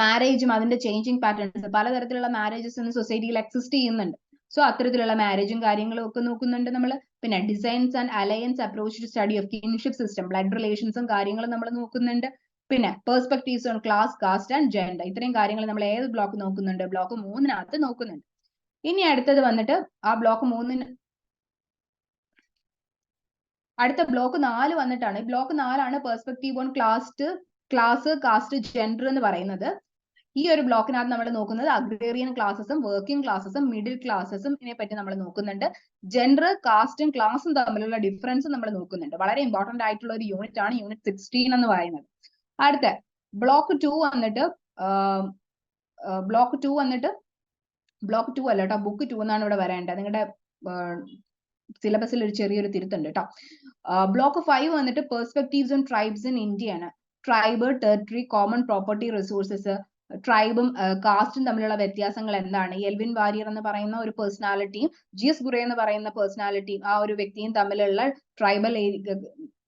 മാരേജും അതിന്റെ ചേഞ്ചിങ് പാറ്റേൺസ് പലതരത്തിലുള്ള മാരേജസ് ഇന്ന് സൊസൈറ്റിയിൽ എക്സിസ്റ്റ് ചെയ്യുന്നുണ്ട്. സോ അത്തരത്തിലുള്ള മാരേജും കാര്യങ്ങളും ഒക്കെ നോക്കുന്നുണ്ട് നമ്മൾ. പിന്നെ designs and alliance approach to study of kinship system blood റിലേഷൻസും കാര്യങ്ങളും നമ്മൾ നോക്കുന്നുണ്ട്. പിന്നെ perspectives on class caste and gender ഇത്രയും കാര്യങ്ങൾ നമ്മൾ ഏത് ബ്ലോക്ക് നോക്കുന്നുണ്ട്? ബ്ലോക്ക് മൂന്നിനകത്ത് നോക്കുന്നുണ്ട്. ഇനി അടുത്തത് വന്നിട്ട് ആ ബ്ലോക്ക് മൂന്നിന് അടുത്ത ബ്ലോക്ക് നാല് വന്നിട്ടാണ്. ബ്ലോക്ക് നാലാണ് perspective on class class caste gender എന്ന് പറയുന്നത്. ഈ ഒരു ബ്ലോക്കിനകത്ത് നമ്മൾ നോക്കുന്നത് അഗ്രേറിയൻ ക്ലാസസും വർക്കിംഗ് ക്ലാസസും മിഡിൽ ക്ലാസസും ഇതിനെ പറ്റി നമ്മൾ നോക്കുന്നുണ്ട്. ജെൻഡർ കാസ്റ്റും ക്ലാസും തമ്മിലുള്ള ഡിഫറൻസ് നമ്മൾ നോക്കുന്നുണ്ട്. വളരെ ഇമ്പോർട്ടന്റ് ആയിട്ടുള്ള ഒരു യൂണിറ്റ് ആണ് യൂണിറ്റ് സിക്സ്റ്റീൻ എന്ന് പറയുന്നത്. അടുത്ത ബ്ലോക്ക് ടു വന്നിട്ട് ബ്ലോക്ക് ടു വന്നിട്ട് ബ്ലോക്ക് ടു അല്ല കേട്ടോ ബുക്ക് ടു എന്നാണ് ഇവിടെ വരേണ്ടത്. നിങ്ങളുടെ സിലബസിൽ ഒരു ചെറിയൊരു തിരുത്തുണ്ട് കേട്ടോ ബ്ലോക്ക് ഫൈവ് വന്നിട്ട് perspectives on tribes in India ആണ് tribe territory common property resources ട്രൈബും കാസ്റ്റും തമ്മിലുള്ള വ്യത്യാസങ്ങൾ എന്താണ്? എൽവിൻ വാരിയർ എന്ന് പറയുന്ന ഒരു പേഴ്സണാലിറ്റിയും ജി എസ് ഗുറേ എന്ന് പറയുന്ന പേഴ്സണാലിറ്റിയും ആ ഒരു വ്യക്തിയും തമ്മിലുള്ള ട്രൈബൽ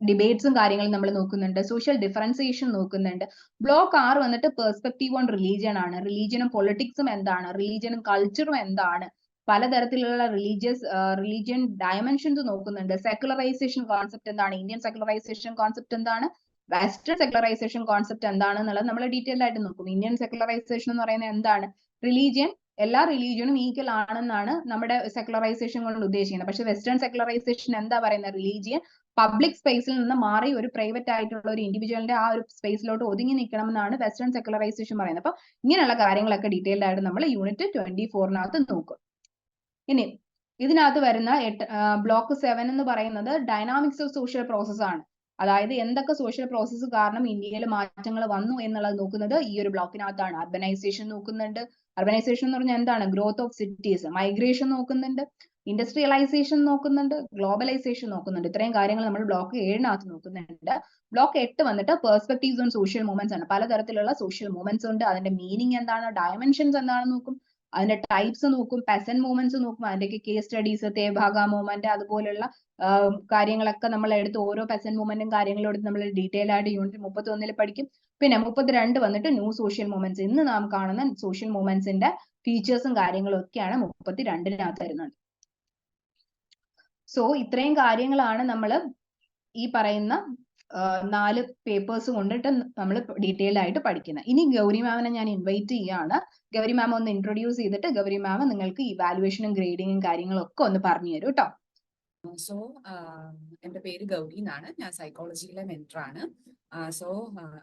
ഡിബേറ്റ്സും കാര്യങ്ങളും നമ്മൾ നോക്കുന്നുണ്ട്. സോഷ്യൽ ഡിഫറൻസിയേഷൻ നോക്കുന്നുണ്ട്. ബ്ലോക്ക് ആറ് വന്നിട്ട് പെർസ്പെക്റ്റീവ് ഓൺ റിലീജിയൻ ആണ്. റിലീജിയനും പൊളിറ്റിക്സും എന്താണ്? റിലീജിയനും കൾച്ചറും എന്താണ്? പലതരത്തിലുള്ള റിലീജിയസ് റിലീജിയൻ ഡയമെൻഷൻസ് നോക്കുന്നുണ്ട്. സെക്കുലറൈസേഷൻ കോൺസെപ്റ്റ് എന്താണ്? ഇന്ത്യൻ സെക്കുലറൈസേഷൻ കോൺസെപ്റ്റ് എന്താണ്? വെസ്റ്റേൺ സെക്കുലറൈസേഷൻ കോൺസെപ്റ്റ് എന്താണ് എന്നുള്ളത് നമ്മൾ ഡീറ്റെയിൽഡ് ആയിട്ട് നോക്കും. ഇന്ത്യൻ സെക്കുലറൈസേഷൻ എന്ന് പറയുന്നത് എന്താണ്? റിലീജിയൻ എല്ലാ റിലീജിയനും ഈക്വൽ ആണെന്നാണ് നമ്മുടെ സെക്കുലറൈസേഷൻ കൊണ്ട് ഉദ്ദേശിക്കുന്നത്. പക്ഷെ വെസ്റ്റേൺ സെക്കുലറൈസേഷൻ എന്താ പറയുന്നത്? റിലീജിയൻ പബ്ലിക് സ്പേസിൽ നിന്ന് മാറി ഒരു പ്രൈവറ്റ് ആയിട്ടുള്ള ഒരു ഇൻഡിവിജ്വലിന്റെ ആ ഒരു സ്പേസിലോട്ട് ഒതുങ്ങി നിൽക്കണം എന്നാണ് വെസ്റ്റേൺ സെക്കുലറൈസേഷൻ പറയുന്നത്. അപ്പൊ ഇങ്ങനെയുള്ള കാര്യങ്ങളൊക്കെ ഡീറ്റെയിൽഡ് ആയിട്ട് നമ്മൾ യൂണിറ്റ് ട്വന്റി ഫോറിനകത്ത് നോക്കും. ഇനി ഇതിനകത്ത് വരുന്ന ബ്ലോക്ക് സെവൻ എന്ന് പറയുന്നത് ഡൈനാമിക്സ് ഓഫ് സോഷ്യൽ പ്രോസസ് ആണ്. അതായത് എന്തൊക്കെ സോഷ്യൽ പ്രോസസ്സ് കാരണം ഇന്ത്യയിൽ മാറ്റങ്ങൾ വന്നു എന്നുള്ളത് നോക്കുന്നത് ഈ ഒരു ബ്ലോക്കിനകത്താണ് അർബനൈസേഷൻ നോക്കുന്നുണ്ട്. അർബനൈസേഷൻ എന്ന് പറഞ്ഞാൽ എന്താണ്? ഗ്രോത്ത് ഓഫ് സിറ്റീസ് മൈഗ്രേഷൻ നോക്കുന്നുണ്ട്. ഇൻഡസ്ട്രിയലൈസേഷൻ നോക്കുന്നുണ്ട് ഗ്ലോബലൈസേഷൻ നോക്കുന്നുണ്ട്. ഇത്രയും കാര്യങ്ങൾ നമ്മൾ ബ്ലോക്ക് ഏഴിനകത്ത് നോക്കുന്നുണ്ട്. ബ്ലോക്ക് എട്ട് വന്നിട്ട് പെർസ്പെക്ടീവ്സ് ഓൺ സോഷ്യൽ മൂവ്മെന്റ്സ് ആണ്. പലതരത്തിലുള്ള സോഷ്യൽ മൂവ്മെന്റ്സ് ഉണ്ട്. അതിന്റെ മീനിങ് എന്താണ് ഡയമെൻഷൻസ് എന്താണെന്ന് നോക്കും. അതിന്റെ ടൈപ്സ് നോക്കും പെസൻ മൂവ്മെന്റ്സ് നോക്കും. അതിന്റെയൊക്കെ കേസ് സ്റ്റഡീസ് തേഭാഗ മൂവ്മെന്റ് അതുപോലുള്ള കാര്യങ്ങളൊക്കെ നമ്മൾ എടുത്ത് ഓരോ പെസൻ മൂവ്മെന്റും കാര്യങ്ങളും എടുത്ത് നമ്മൾ ഡീറ്റെയിൽ ആയിട്ട് യൂണിറ്റ് മുപ്പത്തി ഒന്നിൽ പഠിക്കും. പിന്നെ മുപ്പത്തിരണ്ട് വന്നിട്ട് ന്യൂ സോഷ്യൽ മൂവ്മെന്റ്സ്. ഇന്ന് നാം കാണുന്ന സോഷ്യൽ മൂവ്മെന്റ്സിന്റെ ഫീച്ചേഴ്സും കാര്യങ്ങളും ഒക്കെയാണ് മുപ്പത്തി രണ്ടിനകത്ത് വരുന്നത്. സോ ഇത്രയും കാര്യങ്ങളാണ് നമ്മൾ ഈ പറയുന്ന നാല് പേപ്പേഴ്സ് കൊണ്ടിട്ട് നമ്മൾ ഡീറ്റെയിൽ ആയിട്ട് പഠിക്കുന്നത് ഇനി ഗൗരി മാമിനെ ഞാൻ ഇൻവൈറ്റ് ചെയ്യാണ്. ഗൗരി മാം ഒന്ന് ഇൻട്രൊഡ്യൂസ് ചെയ്തിട്ട് ഗൗരി മാം നിങ്ങൾക്ക് ഇവാലുവേഷനും ഗ്രേഡിങ്ങും കാര്യങ്ങളും ഒക്കെ ഒന്ന് പറഞ്ഞു തരും കേട്ടോ സോ എന്റെ പേര് ഗൗരി എന്നാണ്. ഞാൻ സൈക്കോളജിയിലെ മെന്ററാണ് സോ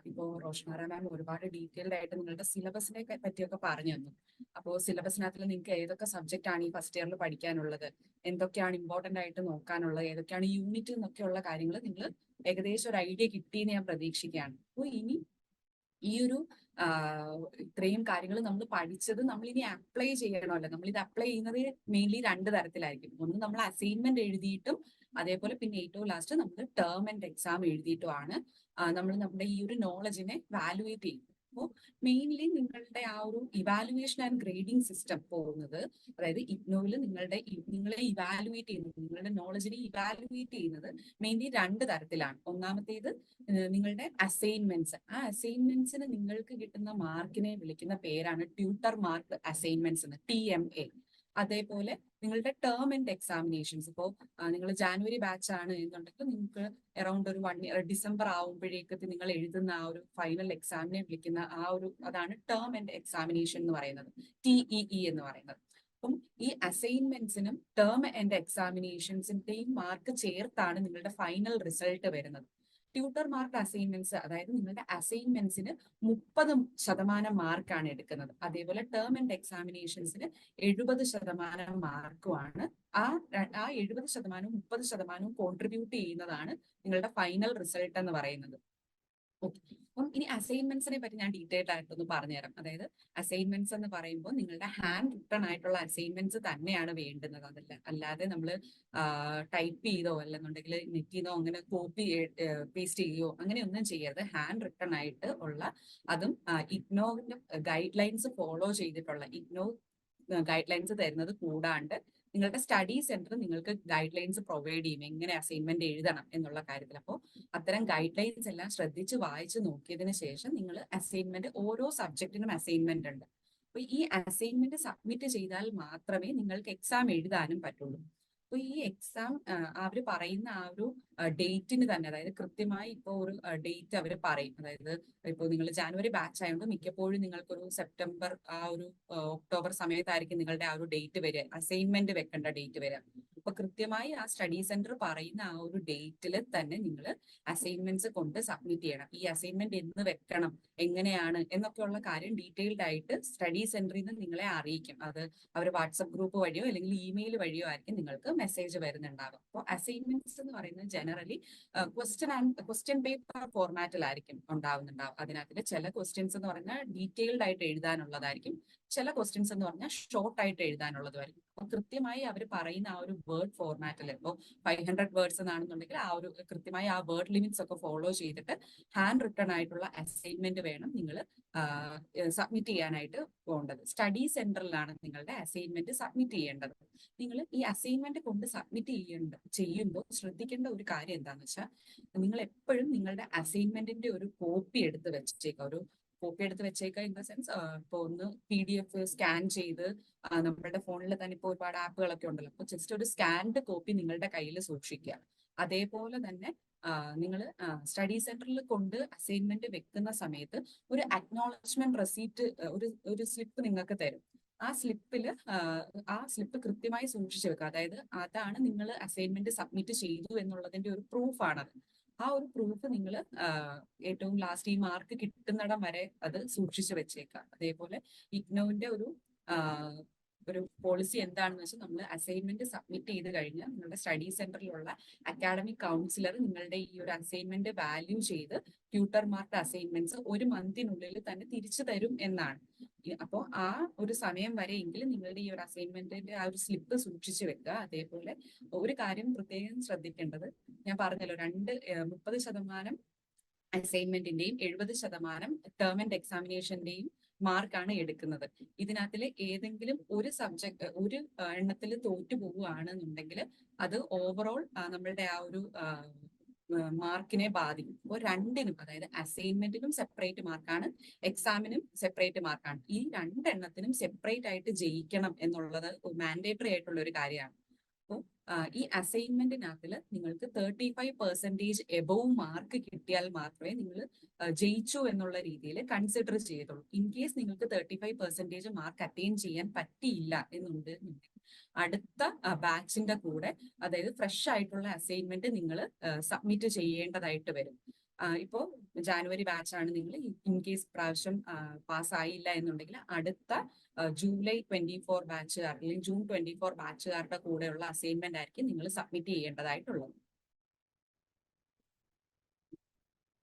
ഇപ്പോൾ റോഷ്മാറ മാം ഒരുപാട് ഡീറ്റെയിൽഡ് ആയിട്ട് നിങ്ങളുടെ സിലബസിനെ പറ്റിയൊക്കെ പറഞ്ഞു തന്നു. അപ്പോൾ സിലബസിനകത്തിൽ നിങ്ങൾക്ക് ഏതൊക്കെ സബ്ജക്റ്റ് ആണ് ഈ ഫസ്റ്റ് ഇയറിൽ പഠിക്കാനുള്ളത്? എന്തൊക്കെയാണ് ഇമ്പോർട്ടന്റ് ആയിട്ട് നോക്കാനുള്ളത്? ഏതൊക്കെയാണ് യൂണിറ്റ് എന്നൊക്കെയുള്ള കാര്യങ്ങൾ നിങ്ങൾ ഏകദേശം ഒരു ഐഡിയ കിട്ടിയെന്ന് ഞാൻ പ്രതീക്ഷിക്കുകയാണ്. അപ്പോൾ ഇനി ഈ ഒരു ഇത്രയും കാര്യങ്ങൾ നമ്മൾ പഠിച്ചത് നമ്മൾ ഇനി അപ്ലൈ ചെയ്യണമല്ലോ. നമ്മൾ ഇത് അപ്ലൈ ചെയ്യുന്നത് മെയിൻലി രണ്ട് തരത്തിലായിരിക്കും. ഒന്ന് നമ്മൾ അസൈൻമെന്റ് എഴുതിയിട്ടും അതേപോലെ പിന്നെ ഏറ്റവും ലാസ്റ്റ് നമ്മൾ ടേം ആൻഡ് എക്സാം എഴുതിയിട്ടുമാണ് നമ്മൾ നമ്മുടെ ഈ ഒരു നോളജിനെ വാലുവേറ്റ് ചെയ്യും. അപ്പോൾ മെയിൻലി നിങ്ങളുടെ ആ ഒരു ഇവാലുവേഷൻ ആൻഡ് ഗ്രേഡിംഗ് സിസ്റ്റം പോകുന്നത് അതായത് ഇഗ്നോയിൽ നിങ്ങളുടെ നിങ്ങളെ ഇവാലുവേറ്റ് ചെയ്യുന്നത് നിങ്ങളുടെ നോളജിനെ ഇവാലുവേറ്റ് ചെയ്യുന്നത് മെയിൻലി രണ്ട് തരത്തിലാണ്. ഒന്നാമത്തേത് നിങ്ങളുടെ അസൈൻമെന്റ്സ് ആ അസൈൻമെന്റ്സിന് നിങ്ങൾക്ക് കിട്ടുന്ന മാർക്കിനെ വിളിക്കുന്ന പേരാണ് ട്യൂട്ടർ മാർക്ക് അസൈൻമെന്റ്സ് എന്ന് ടി എം എ അതേപോലെ നിങ്ങളുടെ ടേം ആൻഡ് എക്സാമിനേഷൻസ് ഇപ്പോൾ നിങ്ങൾ ജാനുവരി ബാച്ച് ആണ് എന്നുണ്ടെങ്കിൽ നിങ്ങൾക്ക് അറൌണ്ട് ഒരു വൺ ഇയർ ഡിസംബർ ആവുമ്പോഴേക്കത്ത് നിങ്ങൾ എഴുതുന്ന ആ ഒരു ഫൈനൽ എക്സാമിനെ വിളിക്കുന്ന ആ ഒരു അതാണ് ടേം ആൻഡ് എക്സാമിനേഷൻ എന്ന് പറയുന്നത്. ടി ഇ ഇ എന്ന് പറയുന്നത്. അപ്പം ഈ അസൈൻമെന്റ്സിനും ടേം ആൻഡ് എക്സാമിനേഷൻസിന്റെയും മാർക്ക് ചേർത്താണ് നിങ്ങളുടെ ഫൈനൽ റിസൾട്ട് വരുന്നത്. ട്യൂട്ടർ മാർക്ക് അസൈൻമെന്റ്സ് അതായത് നിങ്ങളുടെ അസൈൻമെന്റ്സിന് മുപ്പത് ശതമാനം മാർക്കാണ് എടുക്കുന്നത്. അതേപോലെ ടേം ആൻഡ് എക്സാമിനേഷൻസിന് എഴുപത് ശതമാനം മാർക്കുമാണ് ആ ആ എഴുപത് ശതമാനവും മുപ്പത് ശതമാനവും കോൺട്രിബ്യൂട്ട് ചെയ്യുന്നതാണ് നിങ്ങളുടെ ഫൈനൽ റിസൾട്ട് എന്ന് പറയുന്നത്. ഓക്കെ അപ്പം ഇനി അസൈൻമെന്റ്സിനെ പറ്റി ഞാൻ ഡീറ്റെയിൽഡ് ആയിട്ടൊന്ന് പറഞ്ഞുതരാം അതായത് അസൈൻമെന്റ്സ് എന്ന് പറയുമ്പോൾ നിങ്ങളുടെ ഹാൻഡ് റിട്ടൺ ആയിട്ടുള്ള അസൈൻമെന്റ്സ് തന്നെയാണ് വേണ്ടുന്നത് അതല്ല അല്ലാതെ നമ്മൾ ടൈപ്പ് ചെയ്തോ അല്ലെന്നുണ്ടെങ്കിൽ നെറ്റ് ചെയ്തോ അങ്ങനെ കോപ്പി പേസ്റ്റ് ചെയ്യോ അങ്ങനെയൊന്നും ചെയ്യരുത്. ഹാൻഡ് റിട്ടൺ ആയിട്ട് ഉള്ള അതും ഇഗ്നോവിന്റെ ഗൈഡ് ലൈൻസ് ഫോളോ ചെയ്തിട്ടുള്ള ഇഗ്നോ ഗൈഡ് ലൈൻസ് തരുന്നത് കൂടാണ്ട് നിങ്ങളുടെ സ്റ്റഡി സെന്റർ നിങ്ങൾക്ക് ഗൈഡ് ലൈൻസ് പ്രൊവൈഡ് ചെയ്യും. എങ്ങനെ അസൈൻമെന്റ് എഴുതണം എന്നുള്ള കാര്യത്തിൽ. അപ്പോൾ അത്തരം ഗൈഡ് ലൈൻസ് എല്ലാം ശ്രദ്ധിച്ച് വായിച്ച് നോക്കിയതിന് ശേഷം നിങ്ങൾ അസൈൻമെന്റ് ഓരോ സബ്ജക്റ്റിനും അസൈൻമെന്റ് ഉണ്ട്. അപ്പൊ ഈ അസൈൻമെന്റ് സബ്മിറ്റ് ചെയ്താൽ മാത്രമേ നിങ്ങൾക്ക് എക്സാം എഴുതാനും പറ്റുള്ളൂ. അപ്പൊ ഈ എക്സാം അവർ പറയുന്ന ആ ഒരു ഡേറ്റിന് തന്നെ അതായത് കൃത്യമായി ഇപ്പോൾ ഒരു ഡേറ്റ് അവർ പറയും. അതായത് ഇപ്പോൾ നിങ്ങൾ ജാനുവരി ബാച്ച് ആയതുകൊണ്ട് മിക്കപ്പോഴും നിങ്ങൾക്കൊരു സെപ്റ്റംബർ ആ ഒരു ഒക്ടോബർ സമയത്തായിരിക്കും നിങ്ങളുടെ ആ ഒരു ഡേറ്റ് വരിക. അസൈൻമെന്റ് വെക്കേണ്ട ഡേറ്റ് വരിക. അപ്പൊ കൃത്യമായി ആ സ്റ്റഡി സെന്റർ പറയുന്ന ആ ഒരു ഡേറ്റിൽ തന്നെ നിങ്ങൾ അസൈൻമെന്റ്സ് കൊണ്ട് സബ്മിറ്റ് ചെയ്യണം. ഈ അസൈൻമെന്റ് എന്ന് വെക്കണം എങ്ങനെയാണ് എന്നൊക്കെയുള്ള കാര്യം ഡീറ്റെയിൽഡ് ആയിട്ട് സ്റ്റഡി സെന്ററിൽ നിന്ന് നിങ്ങളെ അറിയിക്കും. അത് അവർ വാട്സപ്പ് ഗ്രൂപ്പ് വഴിയോ അല്ലെങ്കിൽ ഇമെയിൽ വഴിയോ ആയിരിക്കും നിങ്ങൾക്ക് മെസ്സേജ് വരുന്നുണ്ടാവും അപ്പോൾ അസൈൻമെന്റ്സ് എന്ന് പറയുന്നത് generally question and question paper ഫോർമാറ്റിലായിരിക്കും ഉണ്ടാവുന്നുണ്ടാവും അതിനകത്ത് ചില ക്വസ്റ്റ്യൻസ് എന്ന് പറഞ്ഞാൽ ഡീറ്റെയിൽഡ് ആയിട്ട് എഴുതാനുള്ളതായിരിക്കും. ചില ക്വസ്റ്റ്യൻസ് എന്ന് പറഞ്ഞാൽ ഷോർട്ട് ആയിട്ട് എഴുതാനുള്ളതായിരിക്കും അപ്പൊ കൃത്യമായി അവർ പറയുന്ന ആ ഒരു വേർഡ് ഫോർമാറ്റിൽ ഇപ്പോൾ ഫൈവ് ഹൺഡ്രഡ് വേർഡ്സ് എന്നാണെന്നുണ്ടെങ്കിൽ ആ ഒരു കൃത്യമായി ആ വേർഡ് ലിമിറ്റ്സ് ഒക്കെ ഫോളോ ചെയ്തിട്ട് ഹാൻഡ് റിട്ടേൺ ആയിട്ടുള്ള അസൈൻമെന്റ് വേണം നിങ്ങൾ സബ്മിറ്റ് ചെയ്യാനായിട്ട് പോകേണ്ടത്. സ്റ്റഡി സെന്ററിലാണ് നിങ്ങളുടെ അസൈൻമെന്റ് സബ്മിറ്റ് ചെയ്യേണ്ടത്. നിങ്ങൾ ഈ അസൈൻമെന്റ് കൊണ്ട് സബ്മിറ്റ് ചെയ്യേണ്ട ചെയ്യുമ്പോൾ ശ്രദ്ധിക്കേണ്ട ഒരു കാര്യം എന്താണെന്ന് വെച്ചാൽ നിങ്ങൾ എപ്പോഴും നിങ്ങളുടെ അസൈൻമെന്റിന്റെ ഒരു കോപ്പി എടുത്ത് വെച്ചേക്കുക. ഒരു കോപ്പി എടുത്ത് വെച്ചേക്കുക ഇൻ ദ സെൻസ് ഇപ്പോൾ ഒന്ന് പി ഡി എഫ് സ്കാൻ ചെയ്ത് നമ്മുടെ ഫോണിൽ തന്നെ ഇപ്പോൾ ഒരുപാട് ആപ്പുകളൊക്കെ ഉണ്ടല്ലോ. അപ്പോൾ ജസ്റ്റ് ഒരു സ്കാൻഡ് കോപ്പി നിങ്ങളുടെ കയ്യിൽ സൂക്ഷിക്കുക. അതേപോലെ തന്നെ നിങ്ങൾ സ്റ്റഡി സെന്ററിൽ കൊണ്ട് അസൈൻമെന്റ് വെക്കുന്ന സമയത്ത് ഒരു അക്നോളജ്മെന്റ് റെസീപ്റ്റ് ഒരു ഒരു സ്ലിപ്പ് നിങ്ങൾക്ക് തരും. ആ സ്ലിപ്പിൽ ആ സ്ലിപ്പ് കൃത്യമായി സൂക്ഷിച്ചു വെക്കുക. അതായത് അതാണ് നിങ്ങൾ അസൈൻമെന്റ് സബ്മിറ്റ് ചെയ്തു എന്നുള്ളതിന്റെ ഒരു പ്രൂഫാണത് ആ ഒരു പ്രൂഫ് നിങ്ങൾ ഏറ്റവും ലാസ്റ്റ് ഈ മാർക്ക് കിട്ടുന്നിടം വരെ അത് സൂക്ഷിച്ചു വെച്ചേക്കാം. അതേപോലെ ഇഗ്നോവിന്റെ ഒരു ഒരു പോളിസി എന്താണെന്ന് വെച്ചാൽ നമ്മൾ അസൈൻമെന്റ് സബ്മിറ്റ് ചെയ്ത് കഴിഞ്ഞാൽ നിങ്ങളുടെ സ്റ്റഡി സെന്ററിലുള്ള അക്കാഡമിക് കൗൺസിലർ നിങ്ങളുടെ ഈ ഒരു അസൈൻമെന്റ് വാല്യൂ ചെയ്ത് ട്യൂട്ടർമാരുടെ അസൈൻമെന്റ്സ് ഒരു മന്തിനുള്ളിൽ തന്നെ തിരിച്ചു തരും എന്നാണ്. അപ്പോൾ ആ ഒരു സമയം വരെയെങ്കിലും നിങ്ങളുടെ ഈ ഒരു അസൈൻമെന്റിന്റെ ആ ഒരു സ്ലിപ്പ് സൂക്ഷിച്ചു വെക്കുക. അതേപോലെ ഒരു കാര്യം പ്രത്യേകം ശ്രദ്ധിക്കേണ്ടത് ഞാൻ പറഞ്ഞല്ലോ രണ്ട് മുപ്പത് ശതമാനം അസൈൻമെന്റിന്റെയും എഴുപത് ശതമാനം ടേം ആൻഡ് എക്സാമിനേഷന്റെയും മാർക്കാണ് എടുക്കുന്നത്. ഇതിനകത്തിൽ ഏതെങ്കിലും ഒരു സബ്ജക്ട് ഒരു എണ്ണത്തിൽ തോറ്റു പോവുകയാണെന്നുണ്ടെങ്കിൽ അത് ഓവറോൾ നമ്മളുടെ ആ ഒരു മാർക്കിനെ ബാധിക്കും. അപ്പോൾ രണ്ടിനും അതായത് അസൈൻമെന്റിനും സെപ്പറേറ്റ് മാർക്കാണ് എക്സാമിനും സെപ്പറേറ്റ് മാർക്കാണ് ഈ രണ്ടെണ്ണത്തിനും സെപ്പറേറ്റ് ആയിട്ട് ജയിക്കണം എന്നുള്ളത് മാൻഡേറ്ററി ആയിട്ടുള്ള ഒരു കാര്യമാണ്. അപ്പോൾ ഈ അസൈൻമെന്റിനകത്തിൽ നിങ്ങൾക്ക് thirty five percentage above mark കിട്ടിയാൽ മാത്രമേ നിങ്ങൾ ജയിച്ചു എന്നുള്ള രീതിയിൽ കൺസിഡർ ചെയ്തുള്ളൂ. ഇൻ കേസ് നിങ്ങൾക്ക് thirty five percentage mark attain ചെയ്യാൻ പറ്റിയില്ല എന്നുണ്ട് അടുത്ത ബാച്ചിന്റെ കൂടെ അതായത് ഫ്രഷ് ആയിട്ടുള്ള അസൈൻമെന്റ് നിങ്ങൾ സബ്മിറ്റ് ചെയ്യേണ്ടതായിട്ട് വരും. ഇപ്പോ ജാനുവരി ബാച്ച് ആണ് നിങ്ങൾ ഇൻ കേസ് പ്രാവശ്യം പാസ്സായില്ല എന്നുണ്ടെങ്കിൽ അടുത്ത ജൂലൈ ട്വന്റി ഫോർ ബാച്ചുകാർ അല്ലെങ്കിൽ ജൂൺ ട്വന്റി ഫോർ ബാച്ചുകാരുടെ കൂടെയുള്ള അസൈൻമെന്റ് ആയിരിക്കും നിങ്ങൾ സബ്മിറ്റ് ചെയ്യേണ്ടതായിട്ടുള്ളത്.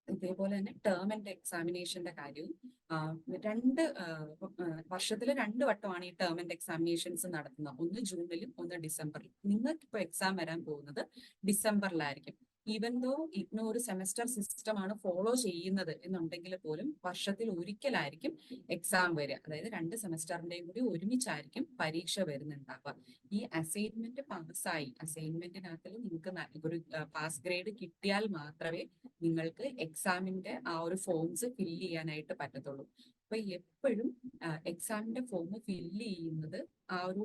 ഇതേപോലെ തന്നെ ടേം ആൻഡ് എക്സാമിനേഷന്റെ കാര്യവും രണ്ട് വർഷത്തിൽ രണ്ട് വട്ടമാണ് ഈ ടേം ആൻഡ് എക്സാമിനേഷൻസ് നടത്തുന്നത്. ഒന്ന് ജൂണിലും ഒന്ന് ഡിസംബറിലും. നിങ്ങൾക്ക് ഇപ്പോൾ എക്സാം വരാൻ പോകുന്നത് ഡിസംബറിലായിരിക്കും. ഈവൻ ദോ ഇഗ്നോ ഒരു സെമസ്റ്റർ സിസ്റ്റം ആണ് ഫോളോ ചെയ്യുന്നത് എന്നുണ്ടെങ്കിൽ പോലും വർഷത്തിൽ ഒരിക്കലായിരിക്കും എക്സാം വരിക. അതായത് രണ്ട് സെമസ്റ്ററിന്റെയും കൂടി ഒരുമിച്ചായിരിക്കും പരീക്ഷ വരുന്നുണ്ടാവുക. ഈ അസൈൻമെന്റ് പാസ്സായി അസൈൻമെന്റിനകത്തിൽ നിങ്ങൾക്ക് ഒരു പാസ് ഗ്രേഡ് കിട്ടിയാൽ മാത്രമേ നിങ്ങൾക്ക് എക്സാമിന്റെ ആ ഒരു ഫോംസ് ഫില്ല് ചെയ്യാനായിട്ട് പറ്റത്തുള്ളൂ. അപ്പൊ എപ്പോഴും എക്സാമിന്റെ ഫോം ഫില്ല് ചെയ്യുന്നത് ആ ഒരു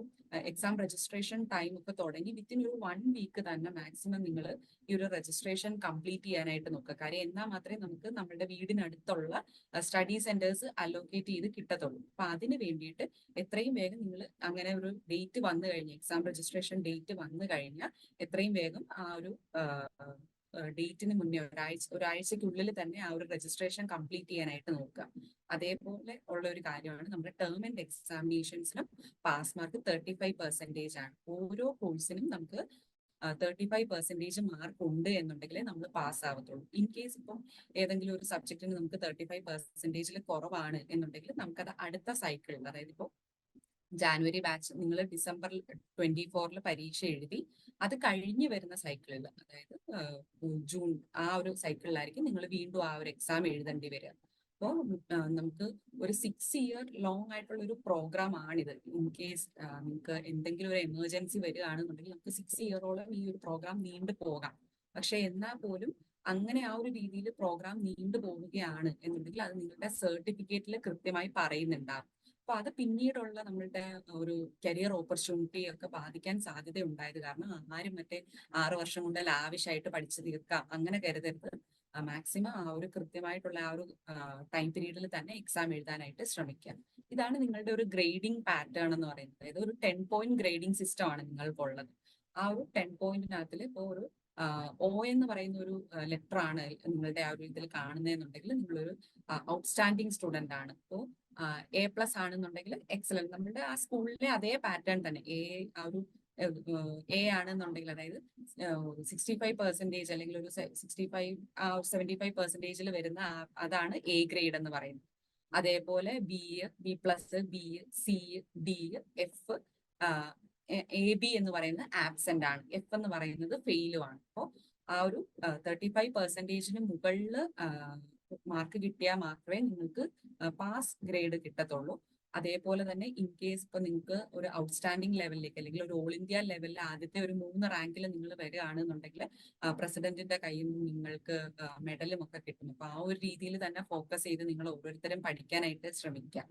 എക്സാം രജിസ്ട്രേഷൻ ടൈം ഒക്കെ തുടങ്ങി വിത്തിൻ ഒരു വൺ വീക്ക് തന്നെ മാക്സിമം നിങ്ങൾ ഈ ഒരു രജിസ്ട്രേഷൻ കംപ്ലീറ്റ് ചെയ്യാനായിട്ട് നോക്കുക. കാര്യം എന്നാൽ മാത്രമേ നമുക്ക് നമ്മുടെ വീടിനടുത്തുള്ള സ്റ്റഡി സെന്റേഴ്സ് അലോക്കേറ്റ് ചെയ്ത് കിട്ടത്തുള്ളൂ. അപ്പൊ അതിന് വേണ്ടിയിട്ട് എത്രയും വേഗം നിങ്ങൾ അങ്ങനെ ഒരു ഡേറ്റ് വന്നു കഴിഞ്ഞാൽ എക്സാം രജിസ്ട്രേഷൻ ഡേറ്റ് വന്നു കഴിഞ്ഞാൽ എത്രയും വേഗം ആ ഒരു ഡേറ്റിന് മുന്നേ ഒരാഴ്ച ഒരാഴ്ചക്കുള്ളിൽ തന്നെ ആ ഒരു രജിസ്ട്രേഷൻ കംപ്ലീറ്റ് ചെയ്യാനായിട്ട് നോക്കുക. അതേപോലെ ഉള്ള ഒരു കാര്യമാണ് നമ്മുടെ term and എക്സാമിനേഷൻസിനും pass mark thirty five percentage ആണ്. ഓരോ കോഴ്സിനും നമുക്ക് തേർട്ടി ഫൈവ് പെർസെന്റേജ് മാർക്ക് ഉണ്ട് എന്നുണ്ടെങ്കിൽ നമ്മൾ പാസ് ആവത്തുള്ളൂ. ഇൻ കേസ് ഇപ്പം ഏതെങ്കിലും ഒരു സബ്ജക്റ്റിന് നമുക്ക് തേർട്ടി ഫൈവ് പെർസെന്റേജിൽ കുറവാണ് എന്നുണ്ടെങ്കിൽ നമുക്കത് അടുത്ത സൈക്കിളിൽ അതായത് ഇപ്പോൾ ജാനുവരി ബാച്ച് നിങ്ങൾ ഡിസംബർ ട്വന്റി ഫോറിൽ പരീക്ഷ എഴുതി അത് കഴിഞ്ഞ് വരുന്ന സൈക്കിളിൽ അതായത് ജൂൺ ആ ഒരു സൈക്കിളിലായിരിക്കും നിങ്ങൾ വീണ്ടും ആ ഒരു എക്സാം എഴുതേണ്ടി വരിക. അപ്പോൾ നമുക്ക് ഒരു സിക്സ് ഇയർ ലോങ് ആയിട്ടുള്ള ഒരു പ്രോഗ്രാം ആണിത്. ഇൻ കേസ് നിങ്ങൾക്ക് എന്തെങ്കിലും ഒരു എമർജൻസി വരികയാണെന്നുണ്ടെങ്കിൽ നമുക്ക് സിക്സ് ഇയറോളം ഈ ഒരു പ്രോഗ്രാം നീണ്ടു പോകാം. പക്ഷെ എന്നാൽ പോലും അങ്ങനെ ആ ഒരു രീതിയിൽ പ്രോഗ്രാം നീണ്ടു പോവുകയാണ് എന്നുണ്ടെങ്കിൽ അത് നിങ്ങളുടെ സർട്ടിഫിക്കറ്റിൽ കൃത്യമായി പറയുന്നുണ്ടാവും. അപ്പൊ അത് പിന്നീടുള്ള നമ്മളുടെ ഒരു കരിയർ ഓപ്പർച്യൂണിറ്റി ഒക്കെ ബാധിക്കാൻ സാധ്യത ഉണ്ടായത് കാരണം ആരും മറ്റേ ആറ് വർഷം കൊണ്ട് ലാവിഷായിട്ട് പഠിച്ചു തീർക്കാം അങ്ങനെ കരുതരുത്. മാക്സിമം ആ ഒരു കൃത്യമായിട്ടുള്ള ആ ഒരു ടൈം പീരീഡിൽ തന്നെ എക്സാം എഴുതാനായിട്ട് ശ്രമിക്കാം ഇതാണ് നിങ്ങളുടെ ഒരു ഗ്രേഡിംഗ് പാറ്റേൺ എന്ന് പറയുന്നത്. അതായത് ഒരു ടെൻ പോയിന്റ് ഗ്രേഡിംഗ് സിസ്റ്റം ആണ് നിങ്ങൾക്കുള്ളത് ആ ഒരു ടെൻ പോയിന്റിനകത്തിൽ ഇപ്പോൾ ഒരു ഒ എന്ന് പറയുന്ന ഒരു ലെറ്റർ ആണ് നിങ്ങളുടെ ആ ഒരു ഇതിൽ കാണുന്നതെന്നുണ്ടെങ്കിൽ നിങ്ങളൊരു ഔട്ട്സ്റ്റാൻഡിങ് സ്റ്റുഡന്റ് ആണ്. അപ്പോൾ എ പ്ലസ് ആണെന്നുണ്ടെങ്കിൽ എക്സലന്റ് നമ്മളുടെ ആ സ്കൂളിലെ അതേ പാറ്റേൺ തന്നെ. എ ആ ഒരു എ ആണെന്നുണ്ടെങ്കിൽ അതായത് സിക്സ്റ്റി ഫൈവ് പെർസെന്റേജ് അല്ലെങ്കിൽ ഒരു സിക്സ്റ്റി ഫൈവ് സെവന്റി ഫൈവ് പെർസെന്റേജിൽ വരുന്ന അതാണ് എ ഗ്രേഡ് എന്ന് പറയുന്നത്. അതേപോലെ B B plus B C D F A B എന്ന് പറയുന്നത് ആബ്സെന്റ് ആണ്. എഫ് എന്ന് പറയുന്നത് ഫെയിലും ആണ്. അപ്പോൾ ആ ഒരു തേർട്ടി ഫൈവ് പെർസെന്റേജിന് മുകളിൽ മാർക്ക് കിട്ടിയാൽ മാത്രമേ നിങ്ങൾക്ക് പാസ് ഗ്രേഡ് കിട്ടത്തുള്ളൂ. അതേപോലെ തന്നെ ഇൻ കേസ് ഇപ്പൊ നിങ്ങൾക്ക് ഒരു ഔട്ട്സ്റ്റാൻഡിംഗ് ലെവലിലേക്ക് അല്ലെങ്കിൽ ഒരു ഓൾ ഇന്ത്യ ലെവലിൽ ആദ്യത്തെ ഒരു മൂന്ന് റാങ്കിൽ നിങ്ങൾ വരികയാണെന്നുണ്ടെങ്കിൽ പ്രസിഡന്റിന്റെ കയ്യിൽ നിന്ന് നിങ്ങൾക്ക് മെഡലും ഒക്കെ കിട്ടും. അപ്പൊ ആ ഒരു രീതിയിൽ തന്നെ ഫോക്കസ് ചെയ്ത് നിങ്ങൾ ഓരോരുത്തരും പഠിക്കാനായിട്ട് ശ്രമിക്കാം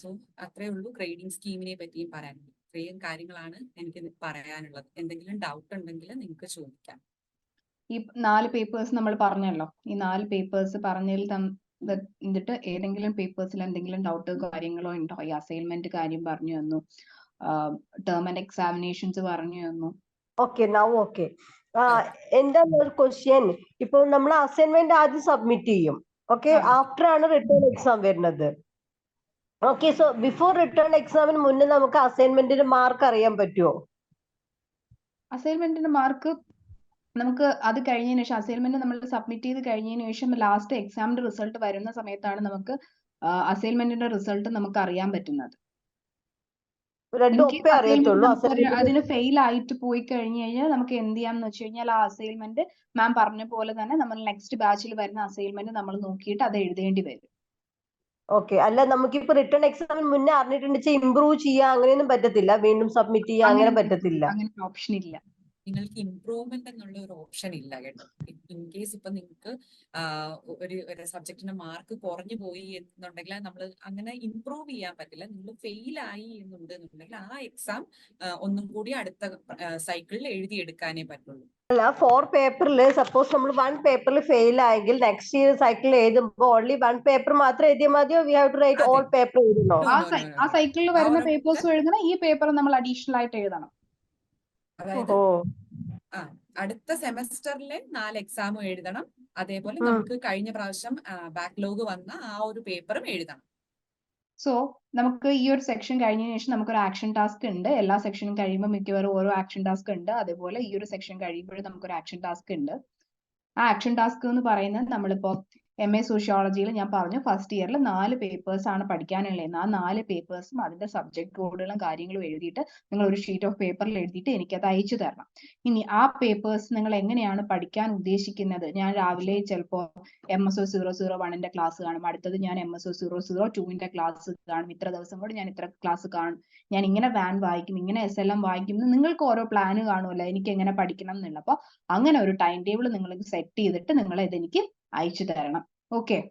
സോ അത്രേ ഉള്ളൂ ഗ്രേഡിംഗ് സ്കീമിനെ പറ്റിയും പറയാനുള്ളത്. ഇത്രയും കാര്യങ്ങളാണ് എനിക്ക് പറയാനുള്ളത്. എന്തെങ്കിലും ഡൗട്ട് ഉണ്ടെങ്കിൽ നിങ്ങൾക്ക് ചോദിക്കാം. ഈ നാല് പേപ്പേഴ്സ് നമ്മൾ പറഞ്ഞല്ലോ. ഈ നാല് പേപ്പേഴ്സ് പറഞ്ഞതിൽ തന്നിട്ട് ഏതെങ്കിലും പേപ്പേഴ്സിൽ എന്തെങ്കിലും ഡൗട്ട് കാര്യങ്ങളോ ഉണ്ടോ? ഈ അസൈൻമെന്റ് കാര്യം പറഞ്ഞു തന്നു. ടേം ആൻഡ് എക്സാമിനേഷൻസ് പറഞ്ഞു തന്നു. ഓക്കെ നൗ ഓക്കെ എന്റെ ഒരു ക്വസ്റ്റ്യൻ ഇപ്പൊ നമ്മൾ അസൈൻമെന്റ് ആദ്യം സബ്മിറ്റ് ചെയ്യും. ഓക്കെ ആഫ്റ്റർ ആണ് റിട്ടേൺ എക്സാം വരുന്നത്. ഓക്കെ സോ ബിഫോർ റിട്ടേൺ എക്സാമിന് മുന്നേ നമുക്ക് അസൈൻമെന്റിന് മാർക്ക് അറിയാൻ പറ്റുമോ അസൈൻമെന്റിന്റെ മാർക്ക് നമുക്ക് അത് കഴിഞ്ഞതിന് ശേഷം അസൈൻമെന്റ് നമ്മൾ സബ്മിറ്റ് ചെയ്ത് കഴിഞ്ഞതിന് ശേഷം ലാസ്റ്റ് എക്സാമിന്റെ റിസൾട്ട് വരുന്ന സമയത്താണ് നമുക്ക് അസൈൻമെന്റിന്റെ റിസൾട്ട് നമുക്ക് അറിയാൻ പറ്റുന്നത്. അതിന് ഫെയിൽ ആയിട്ട് പോയി കഴിഞ്ഞു കഴിഞ്ഞാൽ നമുക്ക് എന്ത് ചെയ്യാന്ന് വെച്ച് കഴിഞ്ഞാൽ ആ അസൈൻമെന്റ് മാം പറഞ്ഞ പോലെ തന്നെ നമ്മൾ നെക്സ്റ്റ് ബാച്ചിൽ വരുന്ന അസൈൻമെന്റ് നമ്മൾ നോക്കിയിട്ട് അത് എഴുതേണ്ടി വരും. ഓക്കെ അല്ല നമുക്കിപ്പോ റിട്ടേൺ എക്സാമിന് മുന്നേ അറിഞ്ഞിട്ടുണ്ട് ഇമ്പ്രൂവ് ചെയ്യാൻ അങ്ങനെയൊന്നും പറ്റത്തില്ല. വീണ്ടും സബ്മിറ്റ് ചെയ്യാ അങ്ങനെ അങ്ങനെ പറ്റത്തില്ല. അങ്ങനെ ഓപ്ഷൻ ഇല്ല. നിങ്ങൾക്ക് ഇംപ്രൂവ്മെന്റ് എന്നുള്ള ഒരു ഓപ്ഷൻ ഇല്ല കേട്ടോ. ഇൻ കേസ് ഇപ്പൊ നിങ്ങൾക്ക് ഒരു ഒരു സബ്ജക്റ്റിന് മാർക്ക് കുറഞ്ഞു പോയി എന്നുണ്ടെങ്കിൽ നമ്മൾ അങ്ങനെ ഇംപ്രൂവ് ചെയ്യാൻ പറ്റില്ല. നിങ്ങൾ ഫെയിൽ ആയി എന്നുണ്ട് എന്നുണ്ടെങ്കിൽ ആ എക്സാം ഒന്നും കൂടി അടുത്ത സൈക്കിളിൽ എഴുതിയെടുക്കാനേ പറ്റുള്ളൂ. അല്ല ഫോർ പേപ്പറിൽ സപ്പോസ് നമ്മൾ വൺ പേപ്പറിൽ ഫെയിൽ ആയെങ്കിൽ നെക്സ്റ്റ് ഇയർ സൈക്കിൾ എഴുതുമ്പോൾ ഓൺലി വൺ പേപ്പർ മാത്രം എഴുതിയാൽ മതിയോ? We have to write all paper എഴുതണോ? ആ. സൈക്കിളിൽ വരുന്ന പേപ്പേഴ്സും എഴുതണം. ഈ പേപ്പർ നമ്മൾ അഡീഷണൽ ആയിട്ട് എഴുതണം. അതായത് ആ അടുത്ത സെമസ്റ്ററിലെ നാല് എക്സാമും എഴുതണം. അതേപോലെ നമുക്ക് കഴിഞ്ഞ പ്രാവശ്യം ബാക്ക്ലോഗ് വന്ന ആ ഒരു പേപ്പറും എഴുതണം. സോ നമുക്ക് ഈ ഒരു സെക്ഷൻ കഴിഞ്ഞതിന് ശേഷം നമുക്കൊരു ആക്ഷൻ ടാസ്ക് ഉണ്ട്. എല്ലാ സെക്ഷനും കഴിയുമ്പോൾ മിക്കവാറും ഓരോ ആക്ഷൻ ടാസ്ക് ഉണ്ട്. അതേപോലെ ഈ ഒരു സെക്ഷൻ കഴിയുമ്പോഴും നമുക്കൊരു ആക്ഷൻ ടാസ്ക് ഉണ്ട്. ആ ആക്ഷൻ ടാസ്ക് എന്ന് പറയുന്നത് നമ്മളിപ്പോ എം എ സോഷ്യോളജിയിൽ ഞാൻ പറഞ്ഞു ഫസ്റ്റ് ഇയറിൽ നാല് പേപ്പേഴ്സ് ആണ് പഠിക്കാനുള്ളത് ആ നാല് പേപ്പേഴ്സും അതിന്റെ സബ്ജക്ട് കോഡുകളും കാര്യങ്ങളും എഴുതിയിട്ട് നിങ്ങൾ ഒരു ഷീറ്റ് ഓഫ് പേപ്പറിൽ എഴുതിയിട്ട് എനിക്കത് അയച്ചു തരണം. ഇനി ആ പേപ്പേഴ്സ് നിങ്ങൾ എങ്ങനെയാണ് പഠിക്കാൻ ഉദ്ദേശിക്കുന്നത്? ഞാൻ രാവിലെ ചിലപ്പോൾ M S O zero zero വണ്ണിന്റെ ക്ലാസ് കാണും. അടുത്തത് ഞാൻ M S O zero zero ടുവിന്റെ ക്ലാസ് കാണും. ഇത്ര ദിവസം കൂടെ ഞാൻ ഇത്ര ക്ലാസ് കാണും. ഞാൻ ഇങ്ങനെ വാൻ വായിക്കും ഇങ്ങനെ എസ് എൽ എം വായിക്കും നിങ്ങൾക്ക് ഓരോ പ്ലാന് കാണുമല്ലോ. എനിക്ക് എങ്ങനെ പഠിക്കണം എന്നുള്ള അപ്പോൾ അങ്ങനെ ഒരു ടൈം ടേബിൾ നിങ്ങൾ സെറ്റ് ചെയ്തിട്ട് നിങ്ങൾ ഇതെനിക്ക് അയച്ചു തരണം. ഓക്കെ.